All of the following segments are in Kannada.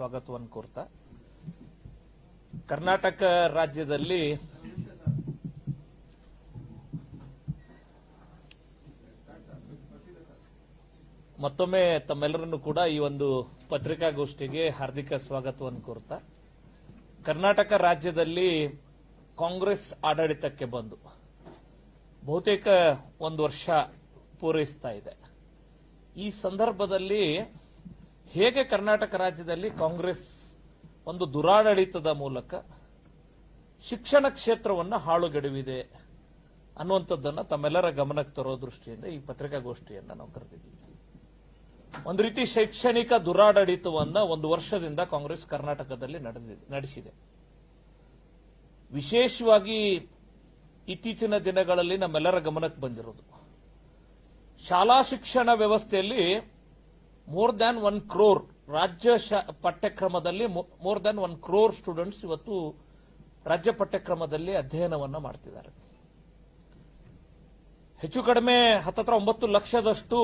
ಸ್ವಾಗತವನ್ನು ಕೋರ್ತಾ. ಕರ್ನಾಟಕ ರಾಜ್ಯದಲ್ಲಿ ಮತ್ತೊಮ್ಮೆ ತಮ್ಮೆಲ್ಲರನ್ನು ಕೂಡ ಈ ಒಂದು ಪತ್ರಿಕಾಗೋಷ್ಠಿಗೆ ಹಾರ್ದಿಕ ಸ್ವಾಗತವನ್ನು ಕೋರ್ತಾ. ಕರ್ನಾಟಕ ರಾಜ್ಯದಲ್ಲಿ ಕಾಂಗ್ರೆಸ್ ಆಡಳಿತಕ್ಕೆ ಬಂದು ಬಹುತೇಕ ಒಂದು ವರ್ಷ ಪೂರೈಸ್ತಾ ಇದೆ. ಈ ಸಂದರ್ಭದಲ್ಲಿ ಹೇಗೆ ಕರ್ನಾಟಕ ರಾಜ್ಯದಲ್ಲಿ ಕಾಂಗ್ರೆಸ್ ಒಂದು ದುರಾಡಳಿತದ ಮೂಲಕ ಶಿಕ್ಷಣ ಕ್ಷೇತ್ರವನ್ನು ಹಾಳುಗೆಡವಿದೆ ಅನ್ನುವಂಥದ್ದನ್ನು ತಮ್ಮೆಲ್ಲರ ಗಮನಕ್ಕೆ ತರೋ ದೃಷ್ಟಿಯಿಂದ ಈ ಪತ್ರಿಕಾಗೋಷ್ಠಿಯನ್ನು ನಾವು ಕರೆದಿದ್ದೀವಿ. ಒಂದು ರೀತಿ ಶೈಕ್ಷಣಿಕ ದುರಾಡಳಿತವನ್ನು ಒಂದು ವರ್ಷದಿಂದ ಕಾಂಗ್ರೆಸ್ ಕರ್ನಾಟಕದಲ್ಲಿ ನಡೆದಿದೆ ನಡೆಸಿದೆ. ವಿಶೇಷವಾಗಿ ಇತ್ತೀಚಿನ ದಿನಗಳಲ್ಲಿ ನಮ್ಮೆಲ್ಲರ ಗಮನಕ್ಕೆ ಬಂದಿರೋದು. ಶಾಲಾ ಶಿಕ್ಷಣ ವ್ಯವಸ್ಥೆಯಲ್ಲಿ ಮೋರ್ ದ್ಯಾನ್ ಒನ್ ಕ್ರೋರ್ ರಾಜ್ಯ ಪಠ್ಯಕ್ರಮದಲ್ಲಿ more than one crore students ಇವತ್ತು ರಾಜ್ಯ ಪಠ್ಯಕ್ರಮದಲ್ಲಿ ಅಧ್ಯಯನವನ್ನು ಮಾಡ್ತಿದ್ದಾರೆ. ಹೆಚ್ಚು ಕಡಿಮೆ ಹತ್ತತ್ರ ಒಂಬತ್ತು ಲಕ್ಷದಷ್ಟು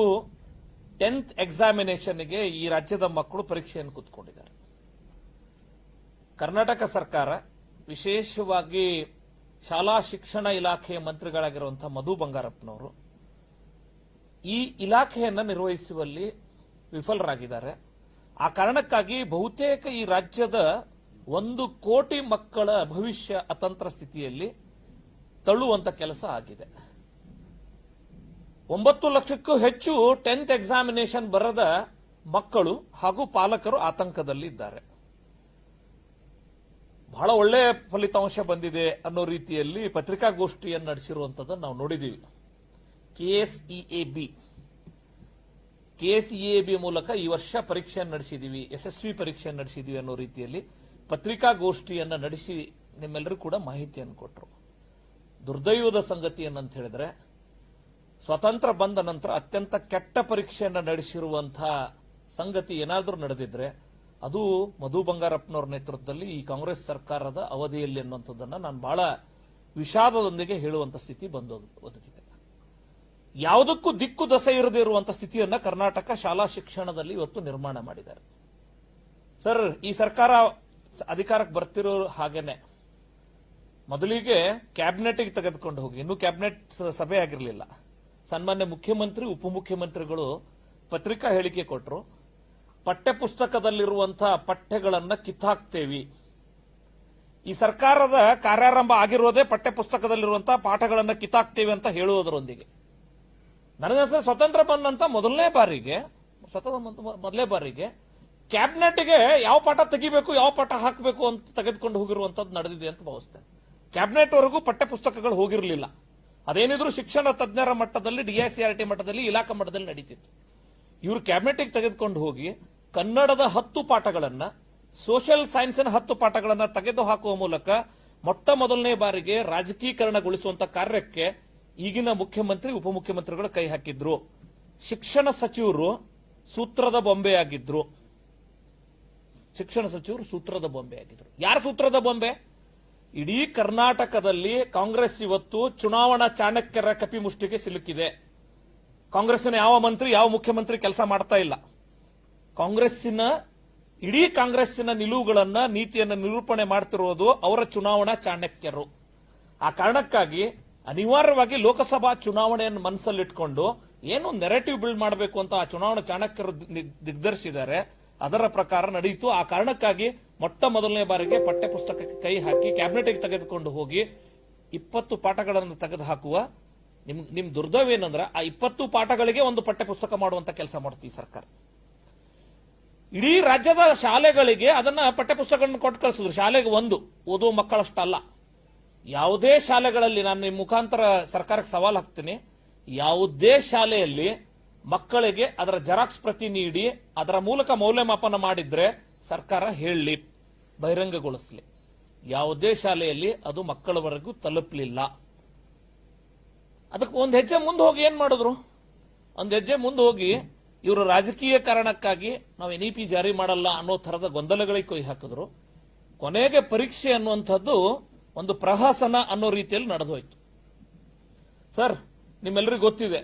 ಟೆಂತ್ ಎಕ್ಸಾಮಿನೇಷನ್ಗೆ ಈ ರಾಜ್ಯದ ಮಕ್ಕಳು ಪರೀಕ್ಷೆಯನ್ನು ಕೂತ್ಕೊಂಡಿದ್ದಾರೆ. ಕರ್ನಾಟಕ ಸರ್ಕಾರ ವಿಶೇಷವಾಗಿ ಶಾಲಾ ಶಿಕ್ಷಣ ಇಲಾಖೆಯ ಮಂತ್ರಿಗಳಾಗಿರುವಂತಹ ಮಧು ಬಂಗಾರಪ್ಪನವರು ಈ ಇಲಾಖೆಯನ್ನು ನಿರ್ವಹಿಸುವಲ್ಲಿ ವಿಫಲರಾಗಿದ್ದಾರೆ. ಆ ಕಾರಣಕ್ಕಾಗಿ ಬಹುತೇಕ ಈ ರಾಜ್ಯದ ಒಂದು ಕೋಟಿ ಮಕ್ಕಳ ಭವಿಷ್ಯ ಅತಂತ್ರ ಸ್ಥಿತಿಯಲ್ಲಿ ತಳ್ಳುವಂತ ಕೆಲಸ ಆಗಿದೆ. ಒಂಬತ್ತು ಲಕ್ಷಕ್ಕೂ ಹೆಚ್ಚು ಟೆಂತ್ ಎಕ್ಸಾಮಿನೇಷನ್ ಬರದ ಮಕ್ಕಳು ಹಾಗೂ ಪಾಲಕರು ಆತಂಕದಲ್ಲಿದ್ದಾರೆ. ಬಹಳ ಒಳ್ಳೆ ಫಲಿತಾಂಶ ಬಂದಿದೆ ಅನ್ನೋ ರೀತಿಯಲ್ಲಿ ಪತ್ರಿಕಾಗೋಷ್ಠಿಯನ್ನು ನಡೆಸಿರುವಂತದ್ದನ್ನು ನಾವು ನೋಡಿದ್ದೀವಿ ಕೆಎಸ್ಇಎಬಿ ಬಿ ಮೂಲಕ ಈ ವರ್ಷ ಪರೀಕ್ಷೆಯನ್ನು ನಡೆಸಿದೀವಿ, ಯಶಸ್ವಿ ಪರೀಕ್ಷೆಯನ್ನು ನಡೆಸಿದೀವಿ ಅನ್ನೋ ರೀತಿಯಲ್ಲಿ ಪತ್ರಿಕಾಗೋಷ್ಠಿಯನ್ನು ನಡೆಸಿ ನಿಮ್ಮೆಲ್ಲರೂ ಕೂಡ ಮಾಹಿತಿಯನ್ನು ಕೊಟ್ಟರು ದುರ್ದೈವದ ಸಂಗತಿ ಏನಂತ ಹೇಳಿದ್ರೆ, ಸ್ವತಂತ್ರ ಬಂದ ನಂತರ ಅತ್ಯಂತ ಕೆಟ್ಟ ಪರೀಕ್ಷೆಯನ್ನು ನಡೆಸಿರುವಂತಹ ಸಂಗತಿ ಏನಾದರೂ ನಡೆದಿದ್ರೆ, ಅದು ಮಧು ಬಂಗಾರಪ್ಪನವರ ನೇತೃತ್ವದಲ್ಲಿ ಈ ಕಾಂಗ್ರೆಸ್ ಸರ್ಕಾರದ ಅವಧಿಯಲ್ಲಿ ಅನ್ನುವಂಥದ್ದನ್ನು ನಾನು ಬಹಳ ವಿಷಾದದೊಂದಿಗೆ ಹೇಳುವಂತ ಸ್ಥಿತಿ ಬಂದು ಒದಗಿದೆ. ಯಾವುದಕ್ಕೂ ದಿಕ್ಕು ದಸೆ ಇರದೇ ಇರುವಂತಹ ಸ್ಥಿತಿಯನ್ನ ಕರ್ನಾಟಕ ಶಾಲಾ ಶಿಕ್ಷಣದಲ್ಲಿ ಇವತ್ತು ನಿರ್ಮಾಣ ಮಾಡಿದ್ದಾರೆ. ಸರ್, ಈ ಸರ್ಕಾರ ಅಧಿಕಾರಕ್ಕೆ ಬರ್ತಿರೋ ಹಾಗೇನೆ. ಮೊದಲಿಗೆ ಕ್ಯಾಬಿನೆಟ್ಗೆ ತೆಗೆದುಕೊಂಡು ಹೋಗಿ. ಇನ್ನೂ ಕ್ಯಾಬಿನೆಟ್ ಸಭೆ ಆಗಿರಲಿಲ್ಲ. ಸನ್ಮಾನ್ಯ ಮುಖ್ಯಮಂತ್ರಿ, ಉಪಮುಖ್ಯಮಂತ್ರಿಗಳು ಪತ್ರಿಕಾ ಹೇಳಿಕೆ ಕೊಟ್ಟರು ಪಠ್ಯಪುಸ್ತಕದಲ್ಲಿರುವಂತಹ ಪಠ್ಯಗಳನ್ನು ಕಿತ್ತಾಕ್ತೇವಿ. ಈ ಸರ್ಕಾರದ ಕಾರ್ಯಾರಂಭ ಆಗಿರೋದೇ ಪಠ್ಯಪುಸ್ತಕದಲ್ಲಿರುವಂತಹ ಪಾಠಗಳನ್ನು ಕಿತ್ತಾಕ್ತೇವೆ ಅಂತ ಹೇಳುವುದರೊಂದಿಗೆ. ನನಗನ್ಸ ಸ್ವತಂತ್ರ ಬಂದಂತ ಮೊದಲನೇ ಬಾರಿಗೆ, ಸ್ವತಂತ್ರ ಮೊದ- ಮೊದಲನೇ ಬಾರಿಗೆ ಕ್ಯಾಬಿನೆಟ್ಗೆ ಯಾವ ಪಾಠ ತೆಗಿಬೇಕು, ಯಾವ ಪಾಠ ಹಾಕಬೇಕು ಅಂತ ತೆಗೆದುಕೊಂಡು ಹೋಗಿರುವಂತದ್ದು ನಡೆದಿದೆ ಅಂತ ಭಾವಿಸ್ತೇನೆ. ಕ್ಯಾಬಿನೆಟ್ ವರೆಗೂ ಪಠ್ಯಪುಸ್ತಕಗಳು ಹೋಗಿರಲಿಲ್ಲ. ಅದೇನಿದ್ರು ಶಿಕ್ಷಣ ತಜ್ಞರ ಮಟ್ಟದಲ್ಲಿ ಡಿಐಸಿಆರ್ಟಿ ಮಟ್ಟದಲ್ಲಿ, ಇಲಾಖಾ ಮಟ್ಟದಲ್ಲಿ ನಡೀತಿತ್ತು. ಇವರು ಕ್ಯಾಬಿನೆಟ್ಗೆ ತೆಗೆದುಕೊಂಡು ಹೋಗಿ ಕನ್ನಡದ ಹತ್ತು ಪಾಠಗಳನ್ನ, ಸೋಷಿಯಲ್ ಸೈನ್ಸ್ನ ಹತ್ತು ಪಾಠಗಳನ್ನ ತೆಗೆದು ಹಾಕುವ ಮೂಲಕ ಮೊಟ್ಟ ಮೊದಲನೇ ಬಾರಿಗೆ ರಾಜಕೀಕರಣಗೊಳಿಸುವಂತ ಕಾರ್ಯಕ್ಕೆ ಈಗಿನ ಮುಖ್ಯಮಂತ್ರಿ, ಉಪಮುಖ್ಯಮಂತ್ರಿಗಳು ಕೈ ಹಾಕಿದ್ರು. ಶಿಕ್ಷಣ ಸಚಿವರು ಸೂತ್ರದ ಬೊಂಬೆಯಾಗಿದ್ರು. ಶಿಕ್ಷಣ ಸಚಿವರು ಸೂತ್ರದ ಬೊಂಬೆ ಆಗಿದ್ರು ಯಾರು ಸೂತ್ರದ ಬೊಂಬೆ? ಇಡೀ ಕರ್ನಾಟಕದಲ್ಲಿ ಕಾಂಗ್ರೆಸ್ ಇವತ್ತು ಚುನಾವಣಾ ಚಾಣಕ್ಯರ ಕಪಿಮುಷ್ಟಿಗೆ ಸಿಲುಕಿದೆ. ಕಾಂಗ್ರೆಸ್ನ ಯಾವ ಮಂತ್ರಿ, ಯಾವ ಮುಖ್ಯಮಂತ್ರಿ ಕೆಲಸ ಮಾಡ್ತಾ ಇಲ್ಲ. ಕಾಂಗ್ರೆಸ್ಸಿನ, ಇಡೀ ಕಾಂಗ್ರೆಸ್ಸಿನ ನಿಲುವುಗಳನ್ನ, ನೀತಿಯನ್ನು ನಿರೂಪಣೆ ಮಾಡ್ತಿರೋದು ಅವರ ಚುನಾವಣಾ ಚಾಣಕ್ಯರು. ಆ ಕಾರಣಕ್ಕಾಗಿ ಅನಿವಾರ್ಯವಾಗಿ ಲೋಕಸಭಾ ಚುನಾವಣೆಯನ್ನು ಮನಸ್ಸಲ್ಲಿಟ್ಕೊಂಡು ಏನು ನೆರೆಟಿವ್ ಬಿಲ್ಡ್ ಮಾಡಬೇಕು ಅಂತ ಆ ಚುನಾವಣಾ ಚಾಣಕ್ಯರು ದಿಗ್ದರ್ಶಿದ್ದಾರೆ ಅದರ ಪ್ರಕಾರ ನಡೆಯಿತು ಆ ಕಾರಣಕ್ಕಾಗಿ ಮೊಟ್ಟ ಮೊದಲನೇ ಬಾರಿಗೆ ಪಠ್ಯಪುಸ್ತಕಕ್ಕೆ ಕೈ ಹಾಕಿ ಕ್ಯಾಬಿನೆಟ್ಗೆ ತೆಗೆದುಕೊಂಡು ಹೋಗಿ ಇಪ್ಪತ್ತು ಪಾಠಗಳನ್ನು ತೆಗೆದು ಹಾಕುವ ನಿಮ್ ನಿಮ್ ದುರ್ದೈವ ಏನಂದ್ರೆ ಆ ಇಪ್ಪತ್ತು ಪಾಠಗಳಿಗೆ ಒಂದು ಪಠ್ಯಪುಸ್ತಕ ಮಾಡುವಂತ ಕೆಲಸ ಮಾಡುತ್ತೆ ಈ ಸರ್ಕಾರ. ಇಡೀ ರಾಜ್ಯದ ಶಾಲೆಗಳಿಗೆ ಅದನ್ನ ಪಠ್ಯಪುಸ್ತಕಗಳನ್ನು ಕೊಟ್ಟು ಕಳಿಸಿದ್ರು. ಶಾಲೆಗೆ ಒಂದು, ಓದುವ ಮಕ್ಕಳಷ್ಟಲ್ಲ. ಯಾವುದೇ ಶಾಲೆಗಳಲ್ಲಿ ನಾನು ನಿಮ್ಮ ಮುಖಾಂತರ ಸರ್ಕಾರಕ್ಕೆ ಸವಾಲು ಹಾಕ್ತೀನಿ. ಯಾವುದೇ ಶಾಲೆಯಲ್ಲಿ ಮಕ್ಕಳಿಗೆ ಅದರ ಜೆರಾಕ್ಸ್ ಪ್ರತಿ ನೀಡಿ, ಅದರ ಮೂಲಕ ಮೌಲ್ಯಮಾಪನ ಮಾಡಿದ್ರೆ ಸರ್ಕಾರ ಹೇಳಲಿ ಬಹಿರಂಗಗೊಳಿಸಲಿ. ಯಾವುದೇ ಶಾಲೆಯಲ್ಲಿ ಅದು ಮಕ್ಕಳವರೆಗೂ ತಲುಪಲಿಲ್ಲ. ಅದಕ್ಕೆ ಒಂದು ಹೆಜ್ಜೆ ಮುಂದೆ ಹೋಗಿ ಏನ್ ಮಾಡಿದ್ರು? ಒಂದು ಹೆಜ್ಜೆ ಮುಂದೆ ಹೋಗಿ ಇವರು ರಾಜಕೀಯ ಕಾರಣಕ್ಕಾಗಿ ನಾವು ಎನ್ ಪಿ ಜಾರಿ ಮಾಡಲ್ಲ ಅನ್ನೋ ತರದ ಗೊಂದಲಗಳಿಗೆ ಕೊಯ್ ಹಾಕಿದ್ರು. ಕೊನೆಗೆ ಪರೀಕ್ಷೆ ಅನ್ನುವಂಥದ್ದು ಒಂದು ಪ್ರಹಸನ ಅನ್ನೋ ರೀತಿಯಲ್ಲಿ ನಡೆದು ಹೋಯ್ತು ಸರ್ ನಿಮ್ಮೆಲ್ಲರಿಗೂ ಗೊತ್ತಿದೆ,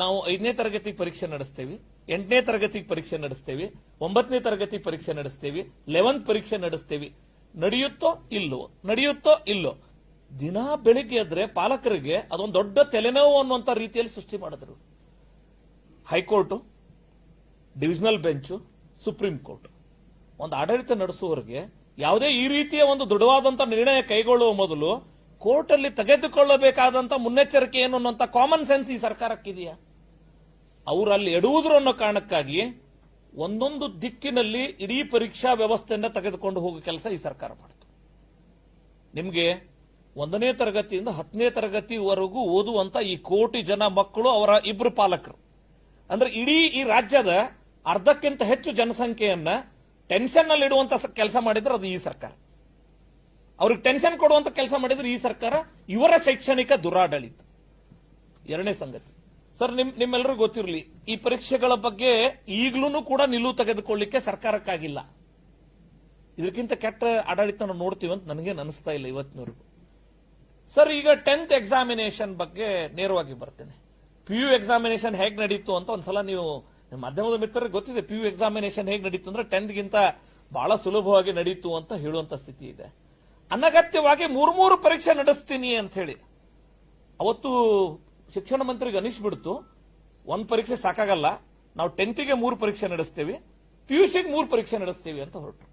ನಾವು ಐದನೇ ತರಗತಿ ಪರೀಕ್ಷೆ ನಡೆಸ್ತೇವೆ, ಎಂಟನೇ ತರಗತಿಗೆ ಪರೀಕ್ಷೆ ನಡೆಸ್ತೇವೆ, ಒಂಬತ್ತನೇ ತರಗತಿ ಪರೀಕ್ಷೆ ನಡೆಸ್ತೇವೆ, ಲೆವೆಂತ್ ಪರೀಕ್ಷೆ ನಡೆಸ್ತೇವೆ. ನಡೆಯುತ್ತೋ ಇಲ್ಲೋ? ನಡೆಯುತ್ತೋ ಇಲ್ಲೋ? ದಿನ ಬೆಳಿಗ್ಗೆ ಎದ್ರೆ ಪಾಲಕರಿಗೆ ಅದೊಂದು ದೊಡ್ಡ ತಲೆನೋವು ಅನ್ನುವಂತ ರೀತಿಯಲ್ಲಿ ಸೃಷ್ಟಿ ಮಾಡಿದ್ರು. High court, divisional bench, supreme court. ಒಂದು ಆಡಳಿತ ನಡೆಸುವವರಿಗೆ ಯಾವುದೇ ಈ ರೀತಿಯ ಒಂದು ದೃಢವಾದಂತಹ ನಿರ್ಣಯ ಕೈಗೊಳ್ಳುವ ಮೊದಲು ಕೋರ್ಟ್ ಅಲ್ಲಿ ಮುನ್ನೆಚ್ಚರಿಕೆ ಏನು ಅನ್ನುವಂತ ಕಾಮನ್ ಸೆನ್ಸ್ ಈ ಸರ್ಕಾರಕ್ಕಿದೆಯಾ? ಅವರಲ್ಲಿ ಎಡುವುದ್ರು ಅನ್ನೋ ಕಾರಣಕ್ಕಾಗಿ ಒಂದೊಂದು ದಿಕ್ಕಿನಲ್ಲಿ ಇಡೀ ಪರೀಕ್ಷಾ ವ್ಯವಸ್ಥೆಯನ್ನು ತೆಗೆದುಕೊಂಡು ಹೋಗೋ ಕೆಲಸ ಈ ಸರ್ಕಾರ ಮಾಡಿತು. ನಿಮಗೆ ಒಂದನೇ ತರಗತಿಯಿಂದ ಹತ್ತನೇ ತರಗತಿವರೆಗೂ ಓದುವಂತ ಈ ಕೋಟಿ ಜನ ಮಕ್ಕಳು ಅವರ ಇಬ್ಬರು ಪಾಲಕರು. ಅಂದ್ರೆ ಇಡೀ ಈ ರಾಜ್ಯದ ಅರ್ಧಕ್ಕಿಂತ ಹೆಚ್ಚು ಜನಸಂಖ್ಯೆಯನ್ನ ಟೆನ್ಷನ್ನಲ್ಲಿ ಇಡುವಂತ ಕೆಲಸ ಮಾಡಿದ್ರೆ ಅದು ಈ ಸರ್ಕಾರ. ಅವ್ರಿಗೆ ಟೆನ್ಷನ್ ಕೊಡುವಂತ ಕೆಲಸ ಮಾಡಿದ್ರೆ ಈ ಸರ್ಕಾರ ಇವರ ಶೈಕ್ಷಣಿಕ ದುರಾಡಳಿತ. ಎರಡನೇ ಸಂಗತಿ. ಸರ್ ನಿಮ್ ನಿಮ್ಮೆಲ್ಲರಿಗೂ ಗೊತ್ತಿರಲಿ, ಈ ಪರೀಕ್ಷೆಗಳ ಬಗ್ಗೆ ಈಗಲೂ ಕೂಡ ನಿಲುವು ತೆಗೆದುಕೊಳ್ಳಿಕ್ಕೆ ಸರ್ಕಾರಕ್ಕಾಗಿಲ್ಲ. ಇದಕ್ಕಿಂತ ಕೆಟ್ಟ ಆಡಳಿತ ನೋಡ್ತೀವಿ ಅಂತ ನನಗೆ ಅನಿಸ್ತಾ ಇಲ್ಲ ಇವತ್ತಿನವರೆಗೂ ಸರ್ ಈಗ ಟೆಂತ್ ಎಕ್ಸಾಮಿನೇಷನ್ ಬಗ್ಗೆ ನೇರವಾಗಿ ಬರ್ತೇನೆ. ಪಿ ಯು ಎಕ್ಸಾಮಿನೇಷನ್ ಹೇಗೆ ನಡೀತು ಅಂತ ಒಂದ್ಸಲ ನೀವು ಮಾಧ್ಯಮದ ಮಿತ್ರರಿಗೆ ಗೊತ್ತಿದೆ ಪಿ ಯು ಎಕ್ಸಾಮಿನೇಷನ್ ಹೇಗೆ ನಡೀತು ಅಂದ್ರೆ ಟೆಂತ್ ಗಿಂತ ಬಹಳ ಸುಲಭವಾಗಿ ನಡೀತು ಅಂತ ಹೇಳುವಂತ ಸ್ಥಿತಿ ಇದೆ. ಅನಗತ್ಯವಾಗಿ ಮೂರು ಮೂರು ಪರೀಕ್ಷೆ ನಡೆಸ್ತೀನಿ ಅಂತ ಹೇಳಿ. ಅವತ್ತು ಶಿಕ್ಷಣ ಮಂತ್ರಿಗೆ ಅನಿಸ್ಬಿಡ್ತು. ಒಂದ್ ಪರೀಕ್ಷೆ ಸಾಕಾಗಲ್ಲ. ನಾವು ಟೆಂತಿಗೆ ಮೂರು ಪರೀಕ್ಷೆ ನಡೆಸ್ತೇವೆ. ಪಿ ಯು ಸಿಗೆ ಮೂರು ಪರೀಕ್ಷೆ ನಡೆಸ್ತೀವಿ ಅಂತ ಹೊರಟು.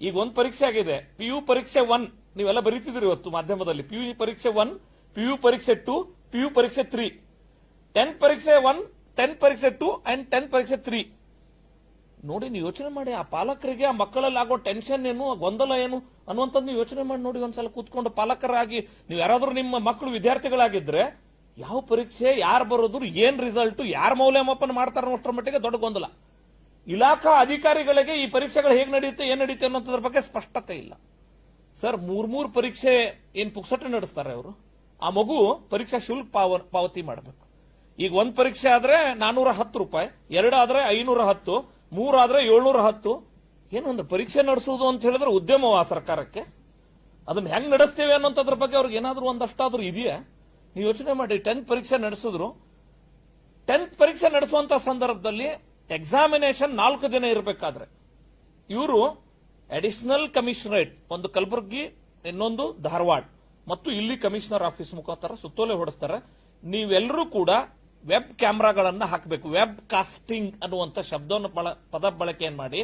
ಈಗ ಒಂದು ಪರೀಕ್ಷೆ ಆಗಿದೆ. ಪಿ ಯು ಪರೀಕ್ಷೆ ಒನ್ ನೀವೆಲ್ಲ ಬರೀತಿದ್ರಿ ಇವತ್ತು ಮಾಧ್ಯಮದಲ್ಲಿ. ಪಿ ಯು ಪರೀಕ್ಷೆ ಒನ್ ಪಿ ಯು ಪರೀಕ್ಷೆ ಟು ಪಿ ಯು ಪರೀಕ್ಷೆ ತ್ರೀ ಟೆಂತ್ ಪರೀಕ್ಷೆ ಒನ್ ಟೆಂತ್ ಪರೀಕ್ಷೆ ಟು ಅಂಡ್ ಟೆನ್ ಪರೀಕ್ಷೆ ತ್ರೀ ನೋಡಿ ನೀವು ಯೋಚನೆ ಮಾಡಿ, ಆ ಪಾಲಕರಿಗೆ, ಆ ಮಕ್ಕಳಲ್ಲಿ ಆಗೋ ಟೆನ್ಷನ್ ಏನು ಗೊಂದಲ ಏನು ಅನ್ನುವಂಥದ್ದು ನೀವು ಯೋಚನೆ ಮಾಡಿ ನೋಡಿ ಒಂದ್ಸಲ ಕೂತ್ಕೊಂಡು ಪಾಲಕರಾಗಿ, ನೀವು ಯಾರಾದರೂ ನಿಮ್ಮ ಮಕ್ಕಳು ವಿದ್ಯಾರ್ಥಿಗಳಾಗಿದ್ರೆ ಯಾವ ಪರೀಕ್ಷೆ, ಯಾರು ಬರೋದು ಏನ್ ರಿಸಲ್ಟ್ ಯಾರು ಮೌಲ್ಯಮಾಪನ ಮಾಡ್ತಾರ ಅಷ್ಟರ ಮಟ್ಟಿಗೆ ದೊಡ್ಡ ಗೊಂದಲ. ಇಲಾಖಾ ಅಧಿಕಾರಿಗಳಿಗೆ ಈ ಪರೀಕ್ಷೆಗಳು ಹೇಗೆ ನಡೆಯುತ್ತೆ, ಏನ್ ನಡೆಯುತ್ತೆ ಅನ್ನೋದ್ರ ಬಗ್ಗೆ ಸ್ಪಷ್ಟತೆ ಇಲ್ಲ. ಸರ್, ಮೂರ್ ಮೂರ್ ಪರೀಕ್ಷೆ ಏನ್ ಪುಕ್ಸಟ್ಟೆ ನಡೆಸ್ತಾರೆ ಅವರು. ಆ ಮಗು ಪರೀಕ್ಷಾ ಶುಲ್ಕ ಪಾವ- ಪಾವತಿ ಮಾಡಬೇಕು. ಈಗ ಒಂದು ಪರೀಕ್ಷೆ ಆದ್ರೆ ನಾನೂರ ಹತ್ತು ರೂಪಾಯಿ ಎರಡಾದ್ರೆ ಐನೂರ ಹತ್ತು ಮೂರಾದ್ರೆ ಏಳ್ನೂರ ಹತ್ತು. ಏನೊಂದು ಪರೀಕ್ಷೆ ನಡೆಸುವುದು ಅಂತ ಹೇಳಿದ್ರೆ ಉದ್ಯಮವ ಸರ್ಕಾರಕ್ಕೆ? ಅದನ್ನ ಹೆಂಗ್ ನಡೆಸ್ತೇವೆ ಅನ್ನೋಂಥದ್ರ ಬಗ್ಗೆ ಅವ್ರಿಗೆ ಏನಾದರೂ ಒಂದಷ್ಟಾದ್ರೂ ಇದೆಯಾ? ನೀವು ಯೋಚನೆ ಮಾಡಿ. ಟೆಂತ್ ಪರೀಕ್ಷೆ ನಡೆಸಿದ್ರು. ಟೆಂತ್ ಪರೀಕ್ಷೆ ನಡೆಸುವಂತ ಸಂದರ್ಭದಲ್ಲಿ ಎಕ್ಸಾಮಿನೇಷನ್ ನಾಲ್ಕು ದಿನ ಇರಬೇಕಾದ್ರೆ. ಇವರು ಅಡಿಷನಲ್ ಕಮಿಷನರೇಟ್ ಒಂದು ಕಲಬುರಗಿ, ಇನ್ನೊಂದು ಧಾರವಾಡ. ಮತ್ತು ಇಲ್ಲಿ ಕಮಿಷನರ್ ಆಫೀಸ್ ಮುಖಾಂತರ ಸುತ್ತೋಲೆ ಹೊಡೆಸ್ತಾರೆ. ನೀವೆಲ್ಲರೂ ಕೂಡ ವೆಬ್ ಕ್ಯಾಮ್ರಾಗಳನ್ನು ಹಾಕಬೇಕು. ವೆಬ್ ಕಾಸ್ಟಿಂಗ್ ಅನ್ನುವಂಥ ಶಬ್ದವನ್ನು ಪದ ಬಳಕೆಯನ್ನು ಮಾಡಿ,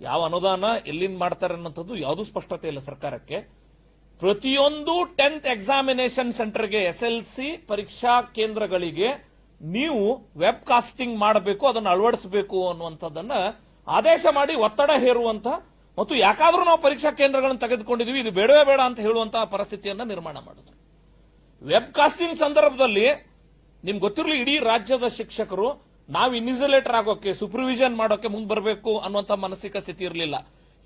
ಯಾವ ಅನುದಾನ ಎಲ್ಲಿಂದ ಮಾಡ್ತಾರೆ ಅನ್ನೋಂಥದ್ದು ಯಾವುದೂ ಸ್ಪಷ್ಟತೆ ಇಲ್ಲ ಸರ್ಕಾರಕ್ಕೆ. ಪ್ರತಿಯೊಂದು ಟೆಂತ್ ಎಕ್ಸಾಮಿನೇಷನ್ ಸೆಂಟರ್ಗೆ ಎಸ್ ಎಲ್ ಸಿ ಪರೀಕ್ಷಾ ಕೇಂದ್ರಗಳಿಗೆ ನೀವು ವೆಬ್ ಕಾಸ್ಟಿಂಗ್ ಮಾಡಬೇಕು, ಅದನ್ನು ಅಳವಡಿಸಬೇಕು ಅನ್ನುವಂಥದ್ದನ್ನ ಆದೇಶ ಮಾಡಿ ಒತ್ತಡ ಹೇರುವಂತ ಮತ್ತು ಯಾಕಾದ್ರೂ ನಾವು ಪರೀಕ್ಷಾ ಕೇಂದ್ರಗಳನ್ನು ತೆಗೆದುಕೊಂಡಿದೀವಿ, ಇದು ಬೇಡವೇ ಬೇಡ ಅಂತ ಹೇಳುವಂತಹ ಪರಿಸ್ಥಿತಿಯನ್ನು ನಿರ್ಮಾಣ ಮಾಡಿದ್ರು ವೆಬ್ ಕಾಸ್ಟಿಂಗ್ ಸಂದರ್ಭದಲ್ಲಿ ನಿಮ್ಗೆ ಗೊತ್ತಿರಲಿ, ಇಡೀ ರಾಜ್ಯದ ಶಿಕ್ಷಕರು ನಾವು ಇನ್ವಿಜಿಲೇಟರ್ ಆಗೋಕೆ ಸೂಪರ್ವಿಷನ್ ಮಾಡೋಕೆ ಮುಂದೆ ಬರಬೇಕು ಅನ್ನುವಂತ ಮಾನಸಿಕ ಸ್ಥಿತಿ ಇರಲಿಲ್ಲ.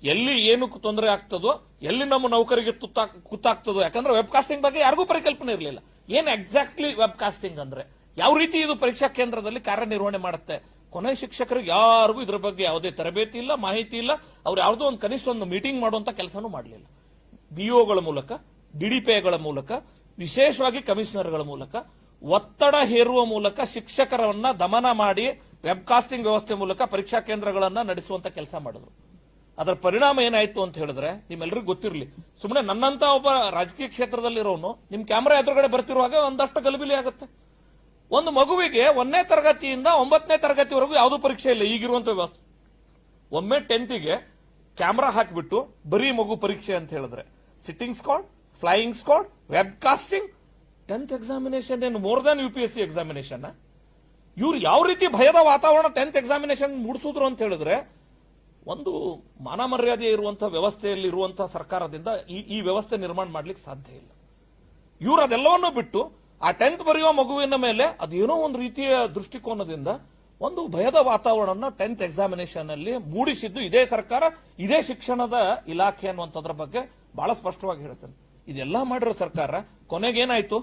ಎಲ್ಲಿ ಏನು ತೊಂದರೆ ಆಗ್ತದೋ, ಎಲ್ಲಿ ನಮ್ಮ ನೌಕರಿಗೆ ತುತ್ತಾಕ್ ಕುತ್ತಾಗ್ತದೋ, ಯಾಕಂದ್ರೆ ವೆಬ್ ಕಾಸ್ಟಿಂಗ್ ಬಗ್ಗೆ ಯಾರಿಗೂ ಪರಿಕಲ್ಪನೆ ಇರಲಿಲ್ಲ. ಏನ್ ಎಕ್ಸಾಕ್ಟ್ಲಿ ವೆಬ್ ಕಾಸ್ಟಿಂಗ್ ಅಂದ್ರೆ? ಯಾವ ರೀತಿ ಇದು ಪರೀಕ್ಷಾ ಕೇಂದ್ರದಲ್ಲಿ ಕಾರ್ಯನಿರ್ವಹಣೆ ಮಾಡುತ್ತೆ? ಕೊನೆ ಶಿಕ್ಷಕರಿಗೆ ಯಾರಿಗೂ ಇದ್ರ ಬಗ್ಗೆ ಯಾವುದೇ ತರಬೇತಿ ಇಲ್ಲ, ಮಾಹಿತಿ ಇಲ್ಲ. ಅವ್ರು ಯಾವುದೋ ಒಂದು ಕನಿಷ್ಠ ಒಂದು ಮೀಟಿಂಗ್ ಮಾಡುವಂತ ಕೆಲಸನೂ ಮಾಡಲಿಲ್ಲ. ಬಿಒಗಳ ಮೂಲಕ ಡಿಡಿಪಿಐಗಳ ಮೂಲಕ, ವಿಶೇಷವಾಗಿ ಕಮಿಷನರ್ಗಳ ಮೂಲಕ ಒತ್ತಡ ಹೇರುವ ಮೂಲಕ ಶಿಕ್ಷಕರನ್ನ ದಮನ ಮಾಡಿ ವೆಬ್ಕಾಸ್ಟಿಂಗ್ ವ್ಯವಸ್ಥೆ ಮೂಲಕ ಪರೀಕ್ಷಾ ಕೇಂದ್ರಗಳನ್ನ ನಡೆಸುವಂತ ಕೆಲಸ ಮಾಡಿದ್ರು. ಅದರ ಪರಿಣಾಮ ಏನಾಯ್ತು ಅಂತ ಹೇಳಿದ್ರೆ ನಿಮ್ಮೆಲ್ಲರಿಗೂ ಗೊತ್ತಿರಲಿ. ಸುಮ್ಮನೆ ನನ್ನಂತ ಒಬ್ಬ ರಾಜಕೀಯ ಕ್ಷೇತ್ರದಲ್ಲಿರೋನು, ನಿಮ್ ಕ್ಯಾಮ್ರಾ ಎದುರುಗಡೆ ಬರ್ತಿರುವಾಗ ಒಂದಷ್ಟು ಗಲಿಬಿಲಿ ಆಗುತ್ತೆ. ಒಂದು ಮಗುವಿಗೆ ಒಂದನೇ ತರಗತಿಯಿಂದ ಒಂಬತ್ತನೇ ತರಗತಿವರೆಗೂ ಯಾವುದೂ ಪರೀಕ್ಷೆ ಇಲ್ಲ, ಈಗಿರುವಂತ ವ್ಯವಸ್ಥೆ. ಒಮ್ಮೆ ಟೆಂತಿಗೆ ಕ್ಯಾಮ್ರಾ ಹಾಕಿಬಿಟ್ಟು, ಬರೀ ಮಗು ಪರೀಕ್ಷೆ ಅಂತ ಹೇಳಿದ್ರೆ. Sitting squad flying squad web casting tenth examination ಏನು more than U P S C examination ಇವ್ರು ಯಾವ ರೀತಿ ಭಯದ ವಾತಾವರಣ ಟೆಂತ್ ಎಕ್ಸಾಮಿನೇಷನ್ ಮೂಡಿಸಿದ್ರು ಅಂತ ಹೇಳಿದ್ರೆ, ಒಂದು ಮಾನ ಮರ್ಯಾದೆ ಇರುವಂತಹ ವ್ಯವಸ್ಥೆಯಲ್ಲಿ ಇರುವಂತಹ ಸರ್ಕಾರದಿಂದ ಈ ಈ ವ್ಯವಸ್ಥೆ ನಿರ್ಮಾಣ ಮಾಡ್ಲಿಕ್ಕೆ ಸಾಧ್ಯ ಇಲ್ಲ. ಇವರು ಅದೆಲ್ಲವನ್ನೂ ಬಿಟ್ಟು ಆ ಟೆಂತ್ ಬರೆಯುವ ಮಗುವಿನ ಮೇಲೆ ಅದೇನೋ ಒಂದು ರೀತಿಯ ದೃಷ್ಟಿಕೋನದಿಂದ ಒಂದು ಭಯದ ವಾತಾವರಣ ಟೆಂತ್ ಎಕ್ಸಾಮಿನೇಷನ್ ಅಲ್ಲಿ ಮೂಡಿಸಿದ್ದು ಇದೇ ಸರ್ಕಾರ, ಇದೇ ಶಿಕ್ಷಣದ ಇಲಾಖೆ ಅನ್ನುವಂಥದ್ರ ಬಗ್ಗೆ ಬಹಳ ಸ್ಪಷ್ಟವಾಗಿ ಹೇಳ್ತೇನೆ. ಇದೆಲ್ಲ ಮಾಡಿರೋ ಸರ್ಕಾರ, ಕೊನೆಗೇನಾಯ್ತು?